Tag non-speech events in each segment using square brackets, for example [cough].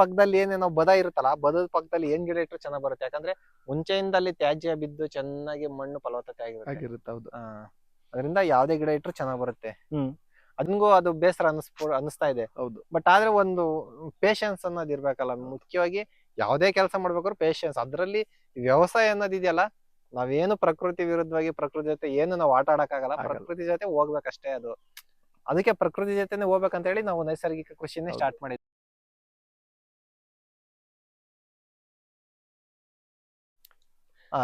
ಪಕ್ಕದಲ್ಲಿ ಏನೇನೋ ಬದ ಇರುತ್ತಲ್ಲ ಬದದ ಪಕ್ಕದಲ್ಲಿ ಏನ್ ಗಿಡ ಇಟ್ಟರು ಚೆನ್ನಾಗ್ ಬರುತ್ತೆ? ಯಾಕಂದ್ರೆ ಮುಂಚೆಯಿಂದ ಅಲ್ಲಿ ತ್ಯಾಜ್ಯ ಬಿದ್ದು ಚೆನ್ನಾಗಿ ಮಣ್ಣು ಫಲವತ್ತತೆ ಆಗಿರುತ್ತೆ. ಆಗಿರುತ್ತೆ ಹೌದು. ಆ, ಅದರಿಂದ ಯಾವ್ದೇ ಗಿಡ ಇಟ್ಟರು ಚೆನ್ನಾಗ್ ಬರುತ್ತೆ. ಹ್ಮ್. ಅದ್ನಿಗೂ ಅದು ಬೇಸರ ಅನಿಸ್ಬೋ ಅನಿಸ್ತಾ ಇದೆ. ಹೌದು. ಬಟ್ ಆದ್ರೆ ಒಂದು ಪೇಶನ್ಸ್ ಅನ್ನೋದು ಇರ್ಬೇಕಲ್ಲ ಮುಖ್ಯವಾಗಿ ಯಾವುದೇ ಕೆಲಸ ಮಾಡ್ಬೇಕಾದ್ರು ಪೇಶನ್ಸ್ ಅದ್ರಲ್ಲಿ ವ್ಯವಸಾಯ ಅನ್ನೋದು ಇದೆಯಲ್ಲ ನಾವೇನು ಪ್ರಕೃತಿ ವಿರುದ್ಧವಾಗಿ ಪ್ರಕೃತಿ ಜೊತೆ ಏನು ನಾವು ಆಟ ಆಡಕ್ಕಾಗಲ್ಲ ಆಗಲ್ಲ. ಪ್ರಕೃತಿ ಜೊತೆ ಹೋಗ್ಬೇಕಷ್ಟೇ ಅದು. ಅದಕ್ಕೆ ಪ್ರಕೃತಿ ಜೊತೆನೆ ಹೋಗ್ಬೇಕಂತ ಹೇಳಿ ನಾವು ನೈಸರ್ಗಿಕ ಕೃಷಿನೇ ಹೌದು. ಸ್ಟಾರ್ಟ್ ಮಾಡಿದ್ವಿ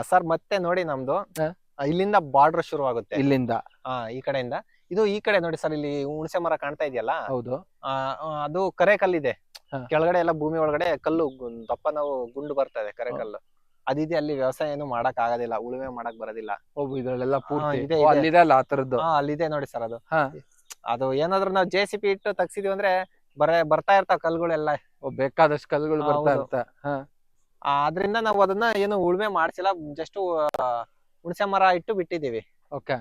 ಸರ್ ಮತ್ತೆ ನೋಡಿ ನಮ್ದು. ಹಾ. ಇಲ್ಲಿಂದ ಬಾರ್ಡರ್ ಶುರು ಆಗುತ್ತೆ. ಇಲ್ಲಿಂದ. ಹಾ ಈ ಕಡೆಯಿಂದ. ಇದು ಈ ಕಡೆ ನೋಡಿ ಸರ್ ಇಲ್ಲಿ ಹುಣಸೆ ಮರ ಕಾಣ್ತಾ ಇದೆಯಲ್ಲ? ಹೌದು. ಆ, ಆ, ಅದು ಕರೆ ಕಲ್ಲಿದೆ. ಹಾ. ಕೆಳಗಡೆ ಎಲ್ಲ ಭೂಮಿ ಒಳಗಡೆ ಕಲ್ಲು ಗು- ದಪ್ಪ ನಾವು ಗುಂಡು ಬರ್ತಾ ಇದೆ ಕರೆ ಹಾ. ಕಲ್ಲು. ಅದಿದೆ ಅಲ್ಲಿ ವ್ಯವಸಾಯ ಏನು ಮಾಡಕ್ ಆಗೋದಿಲ್ಲ ಉಳುಮೆ ಮಾಡಕ್ ಬರೋದಿಲ್ಲ. ಇದ್ರಲ್ಲೆಲ್ಲ ಪೂರ್ತಿ. ಇದೆ, ಓ, ಇದೆ. ಅಲ್ಲಿದೆ ಅಲ್ಲ ಆ ತರದ್ದು ಅಲ್ಲಿದೆ ನೋಡಿ ಸರ್ ಅದು. ಹಾ. ಅದು ಏನಾದ್ರು ನಾವು ಜೆ ಸಿ ಪಿ ಇಟ್ಟು ತಗ್ಸಿದೀವಿ ಅಂದ್ರೆ ಬರೇ ಬರ್ತಾ ಇರ್ತಾವ ಕಲ್ಗಳೆಲ್ಲ ಬೇಕಾದಷ್ಟು ಕಲ್ಲುಗಳು ಬರ್ತಾ ಹೌದು. ಇರ್ತಾ. ಅದ್ರಿಂದ ನಾವು ಅದನ್ನ ಏನು ಉಳುಮೆ ಮಾಡ್ಸಿಲ್ಲ ಜಸ್ಟ್ ಹುಣಸೆ ಮರ ಇಟ್ಟು ಬಿಟ್ಟಿದೀವಿ ಓಕೆ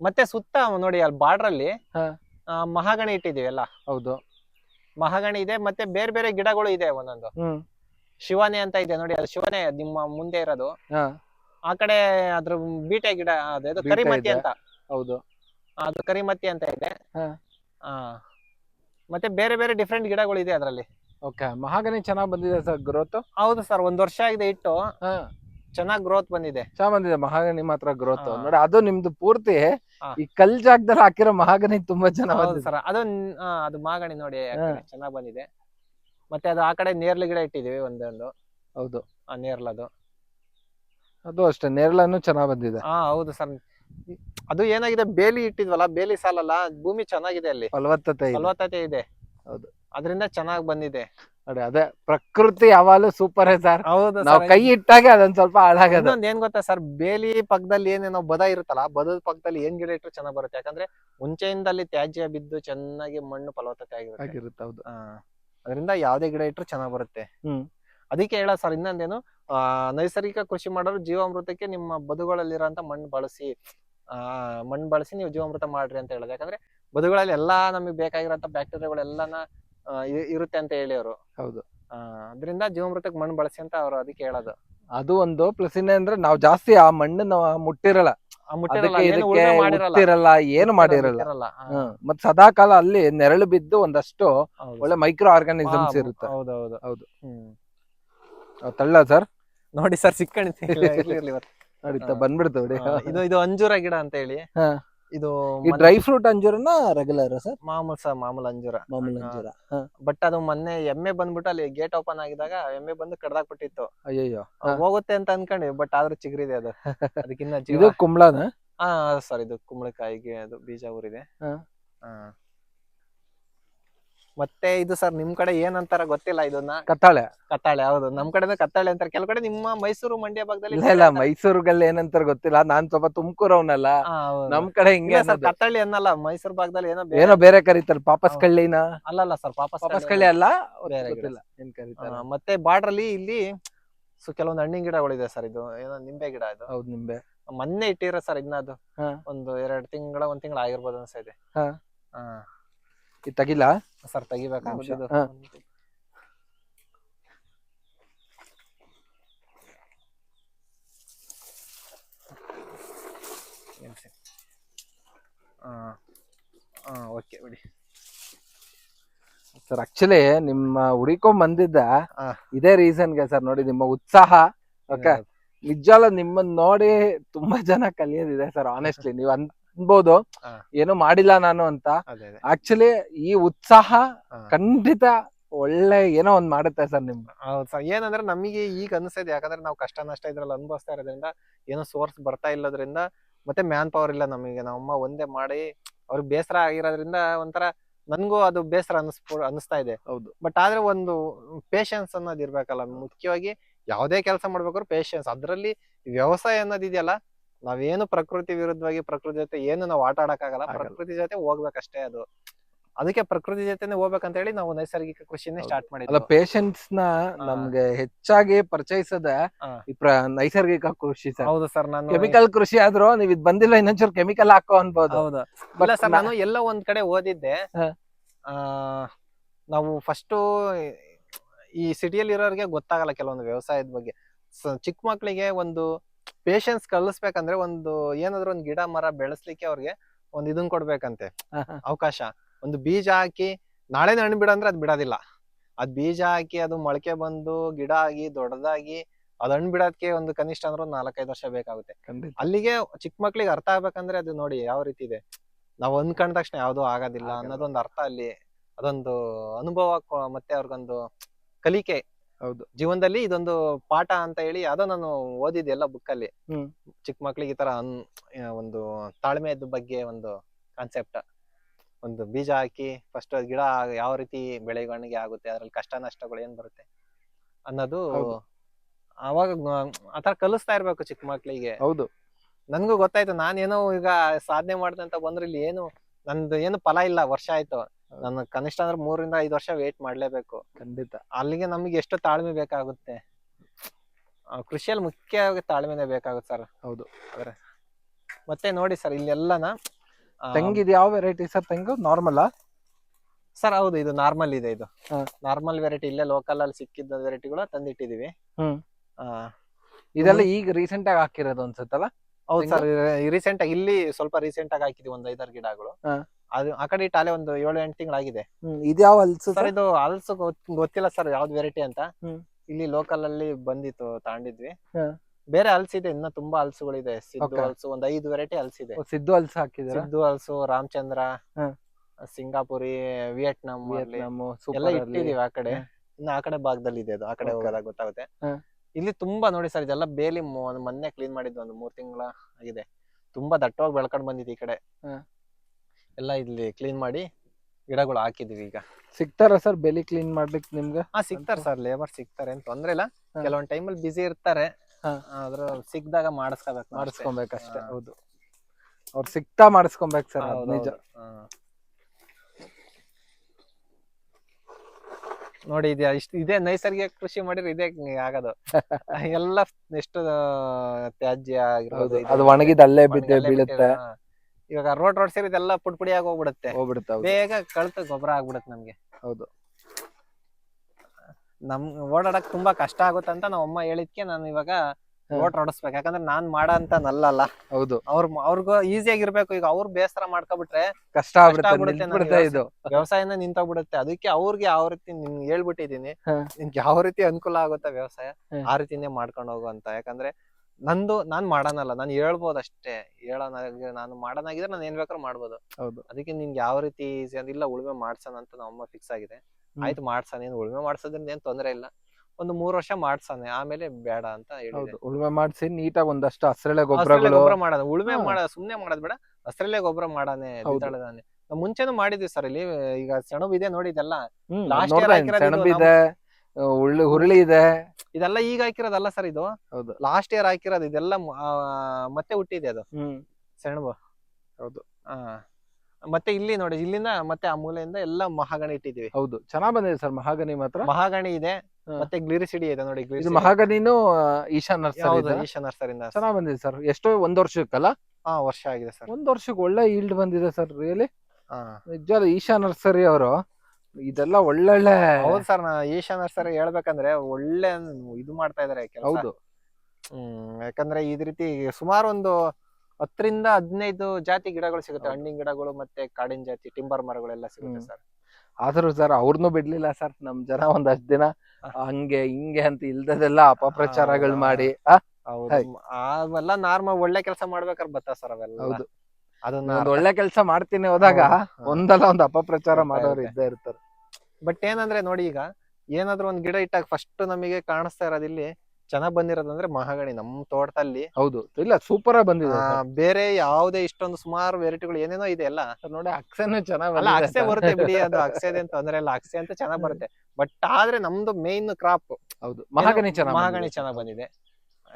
ಮತ್ತೆ ಸುತ್ತ ನೋಡಿ ಅಲ್ಲಿ ಬಾರ್ಡರ್ ಅಲ್ಲಿ ಹಾ. ಆ, ಮಹಾಗಣಿ ಇಟ್ಟಿದೀವಿ ಎಲ್ಲ. ಹೌದು. ಮಹಾಗಣಿ ಇದೆ ಮತ್ತೆ ಬೇರೆ ಬೇರೆ ಗಿಡಗಳು ಇದೆ ಒಂದೊಂದು. ಹ್ಮ್. ಶಿವಾನೆ ಅಂತ ಇದೆ ನೋಡಿ ಅದು ಶಿವನೆ ನಿಮ್ಮ ಮುಂದೆ ಇರೋದು. ಹಾ. ಆ ಕಡೆ ಅದ್ರ ಬೀಟೆ ಗಿಡ ಅದೇದು ಬೀಟೆ ಇದೆ. ಅಂತ. ಹೌದು. ಅದು ಕರಿಮತಿ ಅಂತ ಇದೆ. ಹಾ. ಆ ಮತ್ತೆ ಬೇರೆ ಬೇರೆ ಡಿಫ್ರೆಂಟ್ ಗಿಡಗಳು ಇದೆ ಅದರಲ್ಲಿ. ಓಕೆ ಮಹಾಗನಿ ಚೆನ್ನಾಗ್ ಬಂದಿದೆ ಸರ್ ಗ್ರೋತ್ ಹೌದು ಸರ್ ಒಂದ್ ವರ್ಷ ಆಗಿದೆ ಇಟ್ಟು ಹಾ. ಚೆನ್ನಾಗ್ ಗ್ರೋತ್ ಬಂದಿದೆ. ಚೆನ್ನಾಗ್ ಬಂದಿದೆ ಮಹಾಗನಿ ಮಾತ್ರ ಗ್ರೋತ್ ನೋಡಿ ಅದು ನಿಮ್ದು ಪೂರ್ತಿ ಈ ಕಲ್ ಜಾಗದಲ್ಲಿ ಹಾಕಿರೋ ಮಹಾಗನಿ ತುಂಬಾ ಚೆನ್ನಾಗಿ ಸರ್ ಅದು ಅದು ಮಹಾಗಣಿ ನೋಡಿ ಚೆನ್ನಾಗಿ ಬಂದಿದೆ. ಮತ್ತೆ ಅದು ಆ ಕಡೆ ನೇರ್ಲಿ ಗಿಡ ಇಟ್ಟಿದೀವಿ ಒಂದೊಂದು. ಹೌದು. ಆ ನೇರ್ಲದು ಅದು ಅಷ್ಟೇ ನೇರ್ಲನ್ನು ಚೆನ್ನಾಗ್ ಬಂದಿದೆ. ಹಾ ಹೌದು ಸರ್. ಅದು ಏನಾಗಿದೆ ಬೇಲಿ ಇಟ್ಟಿದ್ವಲ್ಲ ಬೇಲಿ ಸಾಲಲ್ಲ ಭೂಮಿ ಚೆನ್ನಾಗಿದೆ ಅಲ್ಲಿ. ಫಲವತ್ತತೆ ಫಲವತ್ತತೆ ಇದೆ. ಹೌದು. ಅದರಿಂದ ಚೆನ್ನಾಗಿ ಬಂದಿದೆ. ನೋಡಿ ಅದೇ ಪ್ರಕೃತಿ ಯಾವಾಗಲೂ ಸೂಪರ್ ಸರ್ ಹೌದು ನಾವು. ಕೈ ಇಟ್ಟಾಗ ಅದೊಂದು ಸ್ವಲ್ಪ ಹಾಳಾಗದ. ಇನ್ನೊಂದ್ ಏನ್ ಗೊತ್ತಾ ಸರ್ ಬೇಲಿ ಪಕ್ಕದಲ್ಲಿ ಏನೇನೋ ಬದ ಇರುತ್ತಲ್ಲ ಬದದ ಪಕ್ಕದಲ್ಲಿ ಏನ್ ಗಿಡ ಇಟ್ಟರು ಚೆನ್ನಾಗ್ ಬರುತ್ತೆ? ಯಾಕಂದ್ರೆ ಮುಂಚೆಯಿಂದ ಅಲ್ಲಿ ತ್ಯಾಜ್ಯ ಬಿದ್ದು ಚೆನ್ನಾಗಿ ಮಣ್ಣು ಫಲವತ್ತತೆ ಆಗಿರುತ್ತೆ. ಆಗಿರುತ್ತೆ ಹೌದು. ಆ, ಅದರಿಂದ ಯಾವ್ದೇ ಗಿಡ ಇಟ್ಟರು ಚೆನ್ನಾಗ್ ಬರುತ್ತೆ. ಹ್ಮ್. ಅದಕ್ಕೆ ಹೇಳ ಸರ್ ಇನ್ನೊಂದೇನು ಆ ನೈಸರ್ಗಿಕ ಕೃಷಿ ಮಾಡೋರು ಜೀವಾಮೃತಕ್ಕೆ ನಿಮ್ಮ ಬದುಗಳಲ್ಲಿರೋಂತ ಮಣ್ಣು ಬಳಸಿ ಆ ಮಣ್ಣು ಬಳಸಿ ನೀವು ಜೀವಾಮೃತ ಮಾಡ್ರಿ ಅಂತ ಹೇಳೋದು. ಯಾಕಂದ್ರೆ ಬದುಗಳಲ್ಲಿ ಎಲ್ಲಾ ನಮಗೆ ಬೇಕಾಗಿರೋಂತ ಬ್ಯಾಕ್ಟೀರಿಯಾಗಳೆಲ್ಲಾನ ಆ, ಇ- ಇರುತ್ತೆ ಅಂತ ಹೇಳಿ ಅವರು. ಹೌದು. ಅದರಿಂದ ಜೀವಾಮೃತಕ್ಕೆ ಮಣ್ಣು ಬಳಸಿ ಅಂತ ಅವ್ರು ಅದಕ್ಕೆ ಹೇಳೋದು. ಅದು ಒಂದು ಪ್ಲಸ್ ಅಂದ್ರೆ ನಾವ್ ಜಾಸ್ತಿ ಆ ಮಣ್ಣನ್ನ ಮುಟ್ಟಿರಲ್ಲ. ಆ ಮುಟ್ಟಿರಲ್ಲ, ಅದಕ್ಕೆ ಏನು ಇದಕ್ಕೆ ಉಳುಮೆ ಮಾಡಿರಲ್ಲ. ಉತ್ತಿರಲ್ಲ ಏನು ಮಾಡಿರಲ್ಲ. ಬಿಟ್ಟಿರಲ್ಲ. ಆ, ಹ್ಮ್ ಮತ್ ಸದಾ ಕಾಲ ಅಲ್ಲಿ ನೆರಳು ಬಿದ್ದು ಒಂದಷ್ಟು ಹೌದು. ಒಳ್ಳೆ ಮೈಕ್ರೋ ಆರ್ಗಾನಿಸಮ್ಸ್ ಹಾ, ಇರುತ್ತೆ. ಹೌದೌದು. ಹೌದು. ಹ್ಮ್. ಅವ್ ತಳ್ಳ ಸರ್ ನೋಡಿ ಸರ್ ಸಿಕ್ಕಣಿ ಇರ್ಲಿ ಇವತ್ತು. ನಡೀತಾ ಹಾ. ಬಂದ್ಬಿಡ್ತು ನೋಡಿ ಇದು ಇದು ಅಂಜೂರ ಗಿಡ ಅಂತ ಹೇಳಿ. ಹಾ. ಇದು ಈ ಡ್ರೈ ಫ್ರೂಟ್ ಅಂಜೂರನ ರೆಗ್ಯುಲರ್ ಸರ್ ಮಾಮೂಲ್ ಸರ್ ಮಾಮೂಲ್ ಅಂಜೂರ. ಮಾಮೂಲ್ ಅಂಜೂರ ಬಟ್ ಅದು ಮೊನ್ನೆ ಎಮ್ಮೆ ಬಂದ್ಬಿಟ್ಟು ಅಲ್ಲಿ ಗೇಟ್ ಓಪನ್ ಆಗಿದಾಗ ಎಮ್ಮೆ ಬಂದು ಕಡ್ದಾಕ್ಬಿಟ್ಟಿತ್ತು. ಅಯ್ಯಯ್ಯೋ ಅದ್ ಹೋಗುತ್ತೆ ಅಂತ ಅನ್ಕೊಂಡ್ವಿ ಬಟ್ ಆದ್ರೂ ಚಿಗುರಿದೆ ಅದು. [laughs] ಅದಕ್ಕಿಂತ ಇದು ಕುಂಬಳನ? ಹಾ ಸರ್ ಇದು ಕುಂಬಳಕಾಯಿಗೆ ಅದು ಬೀಜ ಊರಿದೆ. ಹಾ. ಮತ್ತೆ ಇದು ಸರ್ ನಿಮ್ ಕಡೆ ಏನಂತಾರ ಗೊತ್ತಿಲ್ಲ ಇದನ್ನ. ಕತ್ತಾಳೆ. ಕತ್ತಾಳೆ ಹೌದು. ನಮ್ ಕಡೆ ಕತ್ತಾಳೆ ಅಂತಾರೆ. ಕೆಲವ್ ಕಡೆ ನಿಮ್ಮ ಮೈಸೂರು ಮಂಡ್ಯ ಭಾಗದಲ್ಲಿ ಇಲ್ಲ ಇಲ್ಲ ಮೈಸೂರುಗಲ್ಲಿ ಏನಂತಾರ ಗೊತ್ತಿಲ್ಲ. ನಾನ್ ಸ್ವಲ್ಪ ತುಮಕೂರು ಅವನಲ್ಲ ಹಾ, ಹೌದು. ನಮ್ ಕಡೆ ಹಿಂಗೆ ಇಲ್ಲ ಸರ್ ಅನ್ನೋದು. ಅನ್ನಲ್ಲ ಮೈಸೂರು ಭಾಗದಲ್ಲಿ ಏನೋ ಬೇರೆ- ಏನೋ ಬೇರೆ ಕರೀತಾರೆ ಪಾಪಸ್. ಕಳ್ಳಿನ ಅಲ್ಲಲ್ಲ ಸರ್ ಪಾಪಸ್ ಪಾಪಸ್ ಕಳ್ಳಿ ಕಳ್ಳಿ ಅಲ್ಲ? ಬೇರೆ ಗೊತ್ತಿಲ್ಲ. ಏನ್ ಕರೀತಾರೆ? ಮತ್ತೆ ಬಾರ್ಡರ್ ಅಲ್ಲಿ ಇಲ್ಲಿ ಸೊ ಕೆಲವೊಂದು ಹಣ್ಣಿನ ಗಿಡಗಳಿದೆ ಸರ್ ಇದು ಏನೋ ನಿಂಬೆ ಗಿಡ ಇದು. ಹೌದು ನಿಂಬೆ. ಮೊನ್ನೆ ಇಟ್ಟಿರೋ ಸರ್ ಇನ್ನ ಅದು ಹಾ. ಒಂದು ಎರಡ್ ತಿಂಗಳ ಒಂದ್ ತಿಂಗಳ ಆಗಿರ್ಬೋದು ಅನ್ಸೈತೆ. ಇದೆ ಹಾ. ಹಾ ಇದು ತೆಗಿಲ್ಲ ಸರ್. ತೆಗಿಬೇಕ? ಹಾ. ಓಕೆ ಬಿಡಿ. ಸರ್ ಆಕ್ಚುಲಿ ನಿಮ್ಮ ಹುಡಿಕೊಂಡ್ ಬಂದಿದ್ದ ಆ. ಇದೇ ರೀಸನ್ಗೆ ಸರ್ ನೋಡಿ ನಿಮ್ಮ ಉತ್ಸಾಹ ಓಕೆ ನಿಜಾಲ ನಿಮ್ಮನ್ನ ನೋಡಿ ತುಂಬಾ ಜನ ಕಲಿಯೋದಿದೆ ಸರ್ ಆನೆಸ್ಟ್ಲಿ ನೀವ್ ಅನ್ಬೋದು. ಏನು ಮಾಡಿಲ್ಲ ನಾನು ಅಂತ. ಆಕ್ಚುಲಿ ಈ ಉತ್ಸಾಹ. ಖಂಡಿತ ಒಳ್ಳೆ ಏನೋ ಒಂದ್ ಮಾಡುತ್ತೆ ಸರ್ ನಿಮ್ ಹೌದು ಸರ್. ಏನಂದ್ರೆ ನಮಗೆ ಈಗ ಅನ್ಸಿದೆ ಯಾಕಂದ್ರೆ ನಾವು ಕಷ್ಟ ನಷ್ಟ ಇದ್ರಲ್ಲಿ ಅನುಭವಿಸ್ತಾ ಇರೋದ್ರಿಂದ ಏನೋ ಸೋರ್ಸ್ ಬರ್ತಾ ಇಲ್ಲದ್ರಿಂದ ಮತ್ತೆ ಮ್ಯಾನ್ ಪವರ್ ಇಲ್ಲ ನಮಗೆ. ನಮ್ಮಮ್ಮ ಒಂದೇ ಮಾಡಿ ಅವ್ರಿಗೆ ಬೇಸರ ಆಗಿರೋದ್ರಿಂದ ಒಂಥರ ನನ್ಗೂ ಅದು ಬೇಸರ ಅನಿಸ್ಬೋ ಅನಿಸ್ತಾ ಇದೆ. ಹೌದು. ಬಟ್ ಆದ್ರೆ ಒಂದು ಪೇಶನ್ಸ್ ಅನ್ನೋದು ಇರ್ಬೇಕಲ್ಲ. ಮುಖ್ಯವಾಗಿ ಯಾವುದೇ ಕೆಲಸ ಮಾಡ್ಬೇಕಾದ್ರೂ ಪೇಶನ್ಸ್ ಅದ್ರಲ್ಲಿ ವ್ಯವಸಾಯ ಅನ್ನೋದು ಇದೆಯಲ್ಲ ನಾವೇನು ಪ್ರಕೃತಿ ವಿರುದ್ಧವಾಗಿ ಪ್ರಕೃತಿ ಜೊತೆ ಏನು ನಾವು ಆಟ ಆಡಕ್ಕಾಗಲ್ಲ. ಪ್ರಕೃತಿ ಜೊತೆ ಹೋಗ್ಬೇಕಷ್ಟೇ ಅದು. ಅದಕ್ಕೆ ಪ್ರಕೃತಿ ಜೊತೆನೆ ಹೋಗ್ಬೇಕಂತ ಹೇಳಿ ನಾವು ನೈಸರ್ಗಿಕ ಕೃಷಿನೇ ಸ್ಟಾರ್ಟ್ ಸ್ಟಾರ್ಟ್ ಅಲ್ಲ ಮಾಡಿದ್ವಿ ಪೇಶನ್ಸ್ನ ನಮ್ಗೆ ಹೆಚ್ಚಾಗಿ ಪರಿಚಯಿಸದ. ಈ ಪ್ರ- ನೈಸರ್ಗಿಕ ಕೃಷಿ ಸರ್. ಹೌದು ಸರ್ ನಾನು ಕೆಮಿಕಲ್ ಕೃಷಿ ಆದ್ರೂ ನೀವ್ ಇದ್ ಬಂದಿಲ್ಲ ಇನ್ನೊಂಚೂರು ಕೆಮಿಕಲ್ ಹಾಕೋ ಅನ್ಬೋದು. ಹೌದು. ಇಲ್ಲ ಸರ್ ನಾನು ಎಲ್ಲ ಒಂದ್ ಕಡೆ ಓದಿದ್ದೆ. ಆ ನಾವು ಫಸ್ಟ್ ಈ ಸಿಟಿಯಲ್ಲಿ ಇರೋರಿಗೆ ಗೊತ್ತಾಗಲ್ಲ ಕೆಲವೊಂದು ವ್ಯವಸಾಯದ ಬಗ್ಗೆ. ಚಿಕ್ಕ ಮಕ್ಳಿಗೆ ಒಂದು ಪೇಶನ್ಸ್ ಕಲಿಸ್ಬೇಕಂದ್ರೆ ಒಂದು ಏನಾದ್ರು ಒಂದು ಗಿಡ ಮರ ಬೆಳೆಸ್ಲಿಕ್ಕೆ ಅವ್ರಿಗೆ ಒಂದ್ ಇದನ್ ಕೊಡ್ಬೇಕಂತೆ. [laughs] ಅವಕಾಶ. ಒಂದು ಬೀಜ ಹಾಕಿ ನಾಳೆ ಹಣ್ಣು ಬಿಡಂದ್ರೆ ಅದ್ ಬಿಡೋದಿಲ್ಲ. ಅದ್ ಬೀಜ ಹಾಕಿ ಅದು ಮೊಳಕೆ ಬಂದು ಗಿಡ ಆಗಿ ದೊಡ್ಡದಾಗಿ ಅದ್ ಹಣ್ಣು ಬಿಡೋದಕ್ಕೆ ಒಂದು ಕನಿಷ್ಠ ಅಂದ್ರೆ ಒಂದು ನಾಲ್ಕೈದು ವರ್ಷ ಬೇಕಾಗುತ್ತೆ. ಅಲ್ಲಿಗೆ ಚಿಕ್ಕ ಮಕ್ಳಿಗೆ ಅರ್ಥ ಆಗ್ಬೇಕಂದ್ರೆ ಅದು ನೋಡಿ ಯಾವ ರೀತಿ ಇದೆ. ನಾವ್ ಅಂದ್ಕೊಂಡ ತಕ್ಷಣ ಯಾವ್ದು ಆಗೋದಿಲ್ಲ. ಅನ್ನೋದೊಂದು ಅರ್ಥ ಅಲ್ಲಿ ಅದೊಂದು ಅನುಭವ ಮತ್ತೆ ಅವ್ರಿಗೊಂದು ಕಲಿಕೆ. ಹೌದು. ಜೀವನದಲ್ಲಿ ಇದೊಂದು ಪಾಠ ಅಂತ ಹೇಳಿ ಯಾವ್ದೋ ನಾನು ಓದಿದ್ದೆ ಎಲ್ಲ ಬುಕ್ ಅಲ್ಲಿ. ಹ್ಮ್. ಚಿಕ್ಕ ಮಕ್ಳಿಗೆ ಈ ತರ ಅನ್- ಆ, ಒಂದು ತಾಳ್ಮೆದ ಬಗ್ಗೆ ಒಂದು ಕಾನ್ಸೆಪ್ಟ್ ಒಂದು ಬೀಜ ಹಾಕಿ ಫಸ್ಟ್ ಗಿಡ ಯಾವ ರೀತಿ ಬೆಳವಣಿಗೆ ಆಗುತ್ತೆ ಅದ್ರಲ್ಲಿ ಕಷ್ಟ ನಷ್ಟಗಳು ಏನ್ ಬರುತ್ತೆ ಅನ್ನೋದು ಹೌದು. ಅವಾಗ ಗ- ಆತರ ಕಲಿಸ್ತಾ ಇರ್ಬೇಕು ಚಿಕ್ಕ ಮಕ್ಳಿಗೆ. ಹೌದು. ನನ್ಗೂ ಗೊತ್ತಾಯ್ತು ನಾನೇನೋ ಈಗ ಸಾಧನೆ ಮಾಡ್ದೆ ಅಂತ ಬಂದ್ರೆ ಇಲ್ಲಿ ಏನು ನಂದು ಏನು ಫಲ ಇಲ್ಲ ವರ್ಷ ಆಯ್ತು. ನಾನು ಕನಿಷ್ಠ ಅಂದ್ರೆ ಮೂರಿಂದ ಐದು ವರ್ಷ ವೇಟ್ ಮಾಡ್ಲೇಬೇಕು. ಖಂಡಿತ. ಅಲ್ಲಿಗೆ ನಮಗೆ ಎಷ್ಟು ತಾಳ್ಮೆ ಬೇಕಾಗುತ್ತೆ? ಆ, ಕೃಷಿಯಲ್ಲಿ ಮುಖ್ಯವಾಗಿ ತಾಳ್ಮೆನೆ ಬೇಕಾಗುತ್ತೆ ಸರ್. ಹೌದು. ಮತ್ತೆ ನೋಡಿ ಸರ್ ಇಲ್ಲೆಲ್ಲನ ತೆಂಗಿದ್ ಯಾವ ವೆರೈಟಿ ಸರ್ ತೆಂಗು? ನಾರ್ಮಲ್ ಸರ್ ಹೌದು ಇದು ನಾರ್ಮಲ್ ಇದೆ ಇದು. ಹಾ. ನಾರ್ಮಲ್ ವೆರೈಟಿ ಇಲ್ಲೇ ಲೋಕಲ್ ಅಲ್ಲಿ ಸಿಕ್ಕಿದ್ದ ವೆರೈಟಿಗಳು ತಂದಿಟ್ಟಿದೀವಿ. ಹ್ಮ್. ಆ, ಇದೆಲ್ಲ ಈಗ ರೀಸೆಂಟ್ ಆಗಿ ಹಾಕಿರೋದು ಅನ್ಸುತ್ತಲ್ಲ? ಹೌದು ಸರ್ ರೀಸೆಂಟ್ ಆಗಿ ಇಲ್ಲಿ ಸ್ವಲ್ಪ ರೀಸೆಂಟ್ ಆಗಿ ಹಾಕಿದ್ವಿ ಒಂದ್ ಐದಾರು ಗಿಡಗಳು. ಹಾ. ಅದು ಆ ಕಡೆ ಇಟ್ಟಾಲೆ ಒಂದು ಏಳು ಎಂಟು ತಿಂಗಳಾಗಿದೆ ಇದ್ಯಾವ ಅಲ್ಸು ಸರ್ ಇದು ಹಲ್ಸು ಗೊತ್- ಗೊತ್ತಿಲ್ಲ ಸರ್ ಯಾವ್ದು ವೆರೈಟಿ ಅಂತ ಹ್ಮ್. ಇಲ್ಲಿ ಲೋಕಲ್ ಅಲ್ಲಿ ಬಂದಿತ್ತು ತಗೊಂಡಿದ್ವಿ ಬೇರೆ ಬೇರೆ ಹಲ್ಸಿದೆ ಇನ್ನ ತುಂಬಾ ಹಲ್ಸುಗಳಿದೆ ಸಿದ್ದು Okay. ಹಲ್ಸು ಒಂದ್ ಐದು ವೆರೈಟಿ ಹಲ್ಸಿದೆ ಸಿದ್ದು ಹಲ್ಸು ಹಾಕಿದ್ರೆ ಸಿದ್ದು ಹಲ್ಸು ರಾಮಚಂದ್ರ ಹಾ. ಸಿಂಗಾಪುರಿ ವಿಯೆಟ್ನಾಂ ಅಲ್ಲಿ ವಿಯೆಟ್ನಾಮ್ ಎಲ್ಲ ಸೂಪರ್ ಇಟ್ಟಿದೀವಿ ಆ ಕಡೆ ಹಾ. ಇನ್ನು ಆ ಕಡೆ ಭಾಗದಲ್ಲಿ ಇದೆ ಅದು ಆ ಕಡೆ Okay. ಹೋಗೋದಾಗ ಗೊತ್ತಾಗುತ್ತೆ ಹಾ. ಇಲ್ಲಿ ತುಂಬಾ ನೋಡಿ ಸರ್ ಇದೆಲ್ಲ ಬೇಲಿ ಮೊ- ಒಂದ್ ಮೊನ್ನೆ ಕ್ಲೀನ್ ಮಾಡಿದ್ದು ಒಂದು ಮೂರ್ ತಿಂಗಳ ಆಗಿದೆ ತುಂಬಾ ದಟ್ಟವಾಗಿ ಬೆಳ್ಕೊಂಡ್ ಬಂದಿದೆ ಈ ಕಡೆ ಹಾ. ಎಲ್ಲ ಇಲ್ಲಿ ಕ್ಲೀನ್ ಮಾಡಿ ಗಿಡಗಳು ಹಾಕಿದೀವಿ ಈಗ ಸಿಗ್ತಾರ ಸರ್ ಬೆಲಿ ಕ್ಲೀನ್ ಮಾಡ್ಲಿಕ್ಕೆ ನಿಮ್ಗೆ ಹಾ ಸಿಗ್ತಾರೆ ಸರ್ ಲೇಬರ್ ಸಿಗ್ತಾರೆ ಏನ್ ತೊಂದ್ರೆ ಇಲ್ಲ ಹಾ. ಕೆಲವೊಂದ್ ಟೈಮಲ್ಲಿ ಬಿಸಿ ಇರ್ತಾರೆ ಹಾ. ಆದ್ರ ಸಿಕ್ದಾಗ ಮಾಡಿಸ್ಕೋಬೇಕು ಮಾಡಿಸ್ಕೊಬೇಕು ಅಷ್ಟೇ. ಮಾಡಿಸ್ಕೊಬೇಕಷ್ಟೇ ಹಾ. ಹೌದು ಅವ್ರು ಸಿಗ್ತಾ ಮಾಡಿಸ್ಕೊಬೇಕು ಸರ್ ಅದ್ ನಿಜ. ನೋಡಿ ಇದೆ ಇಷ್ಟ ಇದೇ ನೈಸರ್ಗಿಕ ಕೃಷಿ ಮಾಡಿದ್ರೆ ಇದೇ ಆಗೋದು [laughs] ಎಲ್ಲ ಎಷ್ಟು ತ್ಯಾಜ್ಯ ಆಗಿರ್ಬೋದು ಹೌದು ಇದು ಅದು ಒಣಗಿದ ಅಲ್ಲೇ ಒಣಗಿ ಬಿದ್ದೆ ಅಲ್ಲೇ ಬೀಳುತ್ತೆ ಹಾ. ಇವಾಗ ರೋಡ್ ರೋಡ್ ಸೇರಿ ಇದೆಲ್ಲ ಪುಡ್ ಪುಡಿಯಾಗಿ ಹೋಗ್ಬಿಡುತ್ತೆ. ಹೋಗ್ಬಿಡುತ್ತೆ ಹೌದು. ಬೇಗ ಕಳ್ತ ಗೊಬ್ಬರ ಆಗ್ಬಿಡುತ್ತೆ ನಮ್ಗೆ. ಹೌದು. ನಮ್ ಓಡಾಡಕ್ ತುಂಬಾ ಕಷ್ಟ ಆಗುತ್ತೆ ಅಂತ ನಮ್ಮ ಅಮ್ಮ ಹೇಳಿದ್ಕೆ ನಾನು ಇವಾಗ. ರೋಡ್ ಹೊಡಸ್ಬೇಕು ಯಾಕಂದ್ರೆ ನಾನ್ ಮಾಡ ಅಂತ ನಲ್ಲಲ್ಲ. ಹೌದು. ಅವ್ರ ಅವ್ರಿಗೂ ಈಸಿಯಾಗಿ ಇರ್ಬೇಕು ಈಗ ಅವ್ರು ಬೇಸರ ಮಾಡ್ಕೊಬಿಟ್ರೆ ಕಷ್ಟ ಆಗ್ಬಿಡುತ್ತೆ ಆಗ್ಬಿಡುತ್ತೆ ನಿಂತ್ಬಿಡುತ್ತೆ ನನಗೆ ಇದು. ವ್ಯವಸಾಯನ ನಿಂತೋಗ್ಬಿಡುತ್ತೆ. ಅದಕ್ಕೆ ಅವ್ರಿಗೆ ಯಾವ ರೀತಿ ನಿಮ್ಗೆ ಹೇಳ್ಬಿಟ್ಟಿದೀನಿ ಹಾ. ನಿಮ್ಗೆ ಯಾವ ರೀತಿ ಅನುಕೂಲ ಆಗುತ್ತೆ ವ್ಯವಸಾಯ ಹಾ. ಆ ರೀತಿನೇ ಮಾಡ್ಕೊಂಡು ಹೋಗು ಅಂತ ಯಾಕಂದ್ರೆ ನಂದು ನಾನ್ ಮಾಡನಲ್ಲ ನಾನು ಹೇಳ್ಬೋದು ಅಷ್ಟೇ ಹೇಳೋಣ ನಾನು ಮಾಡನಾಗಿದ್ರೆ ನಾನು ಏನ್ ಬೇಕಾದ್ರೂ ಮಾಡ್ಬೋದು. ಹೌದು. ಅದಕ್ಕೆ ನಿನ್ಗೆ ಯಾವ ರೀತಿ ಈಸಿ ಅಂತ ಇಲ್ಲ ಉಳುಮೆ ಮಾಡ್ಸೋಣ ಅಂತ ನಮ್ಮ ಅಮ್ಮ ಫಿಕ್ಸ್ ಆಗಿದೆ. ಆಯ್ತು ಮಾಡ್ಸಾನೆ ಏನು ಉಳುಮೆ ಮಾಡ್ಸೋದ್ರಿಂದ ಏನ್ ತೊಂದರೆ ಇಲ್ಲ. ಒಂದು ಮೂರ್ ವರ್ಷ ಮಾಡ್ಸಾನೆ ಆಮೇಲೆ ಬೇಡ ಅಂತ ಹೇಳಿದೆ. ಹೌದು ಉಳುಮೆ ಮಾಡಿಸಿ ನೀಟಾಗಿ ಒಂದಷ್ಟು ಅಸ್ರಲೆ ಗೊಬ್ಬರ ಗೊಬ್ಬರಗಳು ಗೊಬ್ಬರ ಮಾಡೋದು ಉಳುಮೆ ಹಾ. ಮಾಡ ಸುಮ್ನೆ ಮಾಡೋದ್ ಬೇಡ ಹಸ್ರಲ್ಲೇ ಗೊಬ್ಬರ ಮಾಡಾನೆ ಹೌದು. ಮುಂಚೆನೂ ಮಾಡಿದ್ವಿ ಸರ್ ಇಲ್ಲಿ ಈಗ ಸೆಣಬು ಇದೆ ನೋಡಿದೆಲ್ಲ ಹ್ಮ್ last year ನೋಡ್ತಾ ಹಾಕಿರೋದು ಇದು ಸೆಣಬಿದೆ ಉಳ್ಳಿ ಹುರುಳಿ ಇದೆ. ಇದೆಲ್ಲ ಈಗ ಹಾಕಿರೋದಲ್ಲ ಸರ್ ಇದು? ಹೌದು. ಲಾಸ್ಟ್ ಇಯರ್ ಹಾಕಿರೋದು ಇದೆಲ್ಲ ಮ- ಆ, ಮತ್ತೆ ಹುಟ್ಟಿದೆ ಅದು. ಹ್ಮ್. ಸೆಣಬು. ಹೌದು. ಹಾ ಮತ್ತೆ ಇಲ್ಲಿ ನೋಡಿ ಇಲ್ಲಿಂದ ಮತ್ತೆ ಆ ಮೂಲೆಯಿಂದ ಎಲ್ಲ ಮಹಾಗಣಿ ಇಟ್ಟಿದೀವಿ ಹೌದು. ಚೆನ್ನಾಗ್ ಬಂದಿದೆ ಸರ್ ಮಹಾಗನಿ ಮಾತ್ರ. ಮಹಾಗಣಿ ಇದೆ ಹಾ. ಮತ್ತೆ ಗ್ಲಿರಿಸಿಡಿ ಇದೆ ನೋಡಿ ಇದು ಗ್ಲಿರಿಸಿಡಿ ಮಹಾಗನಿನೂ ಆ, ಈಶಾ ನರ್ಸರಿ ಈಶಾ ನರ್ಸರಿಂದ ಚೆನ್ನಾಗ್ ಬಂದಿದೆ ಸರ್. ಎಷ್ಟೋ ಒಂದ್ ವರ್ಷಕ್ಕಲ್ಲ? ಹಾ ವರ್ಷ ಆಗಿದೆ ಸರ್. ಒಂದ್ ವರ್ಷಕ್ಕೆ ಒಳ್ಳೆ ಈಲ್ಡ್ ಬಂದಿದೆ ಸರ್ ರಿಯಲಿ ಹಾ ನಿಜವಾದ ಈಶಾ ನರ್ಸರಿ ಅವರು. ಇದೆಲ್ಲ ಒಳ್ಳೊಳ್ಳೆ ಹೌದು ಸರ್ ನಾ ಈಶಾನ್ ಸರ್ ಹೇಳ್ಬೇಕಂದ್ರೆ ಒಳ್ಳೆ ಇದು ಮಾಡ್ತಾ ಇದಾರೆ ಕೆಲಸ. ಹೌದು. ಹ್ಮ್ ಯಾಕಂದ್ರೆ ಇದ ರೀತಿ ಸುಮಾರು ಒಂದು ಹತ್ತರಿಂದ ಹದಿನೈದು ಜಾತಿ ಗಿಡಗಳು ಸಿಗುತ್ತೆ. ಹೌದು. ಹಣ್ಣಿನ ಗಿಡಗಳು ಮತ್ತೆ ಕಾಡಿನ ಜಾತಿ ಟಿಂಬರ್ ಮರಗಳೆಲ್ಲ ಸಿಗುತ್ತೆ ಹ್ಮ್. ಸರ್. ಆದ್ರೂ ಸರ್ ಅವ್ರನ್ನೂ ಬಿಡ್ಲಿಲ್ಲ ಸರ್. ನಮ್ ಜನ ಒಂದಷ್ಟು ದಿನ. ಹಂಗೆ ಹಿಂಗೆ ಅಂತ ಇಲ್ದದೆಲ್ಲ ಅಪಪ್ರಚಾರಗಳು ಮಾಡಿ ಆ, ಹೌದು. ಅವೆಲ್ಲ ನಾರ್ಮಲ್ ಒಳ್ಳೆ ಕೆಲಸ ಮಾಡ್ಬೇಕಾದ್ರೆ ಬತ್ತ ಸರ್ ಅವೆಲ್ಲ? ಹೌದು. ಅದನ್ನ ಒಂದ್ ಒಳ್ಳೆ ಕೆಲಸ ಮಾಡ್ತೀನಿ ಹೋದಾಗ ಒಂದಲ್ಲ ಒಂದ್ ಅಪಪ್ರಚಾರ ಮಾಡೋರು ಇದ್ದೇ ಇರ್ತಾರೆ. ಬಟ್ ಏನಂದ್ರೆ ನೋಡಿ ಈಗ ಏನಾದ್ರೂ ಒಂದ್ ಗಿಡ ಇಟ್ಟಾಗ ಫಸ್ಟ್ ನಮಗೆ ಕಾಣಿಸ್ತಾ ಇರೋದು ಇಲ್ಲಿ ಚೆನ್ನಾಗ್ ಬಂದಿರೋದಂದ್ರೆ ಮಹಾಗಣಿ ನಮ್ ತೋಟದಲ್ಲಿ. ಹೌದು. ಇಲ್ಲ ಸೂಪರ್ ಆಗಿ ಬಂದಿದೆ ಆ, ಬೇರೆ ಯಾವುದೇ ಇಷ್ಟೊಂದು ಸುಮಾರು ವೆರೈಟಿಗಳು ಏನೇನೋ ಇದೆ ಸರ್ ನೋಡಿ ಅಕ್ಸೆನು ಚೆನ್ನಾಗ್ ಅಲ್ಲ ಅಕ್ಸೆ ಬರುತ್ತೆ ಬಿಡಿ ಅದು ಅಕ್ಸೆದೇನ್ ತೊಂದ್ರೆ ಇಲ್ಲ ಅಕ್ಸೆ ಅಂತ ಚೆನ್ನಾಗ್ ಬರುತ್ತೆ. ಬಟ್ ಆದ್ರೆ ನಮ್ದು ಮೇನ್ ಕ್ರಾಪ್ ಹೌದು. ಮಹಾಗಣಿ ಚೆನ್ನಾಗ್ ಮಹಾಗಣಿ. ಚೆನ್ನಾಗ್ ಬಂದಿದೆ.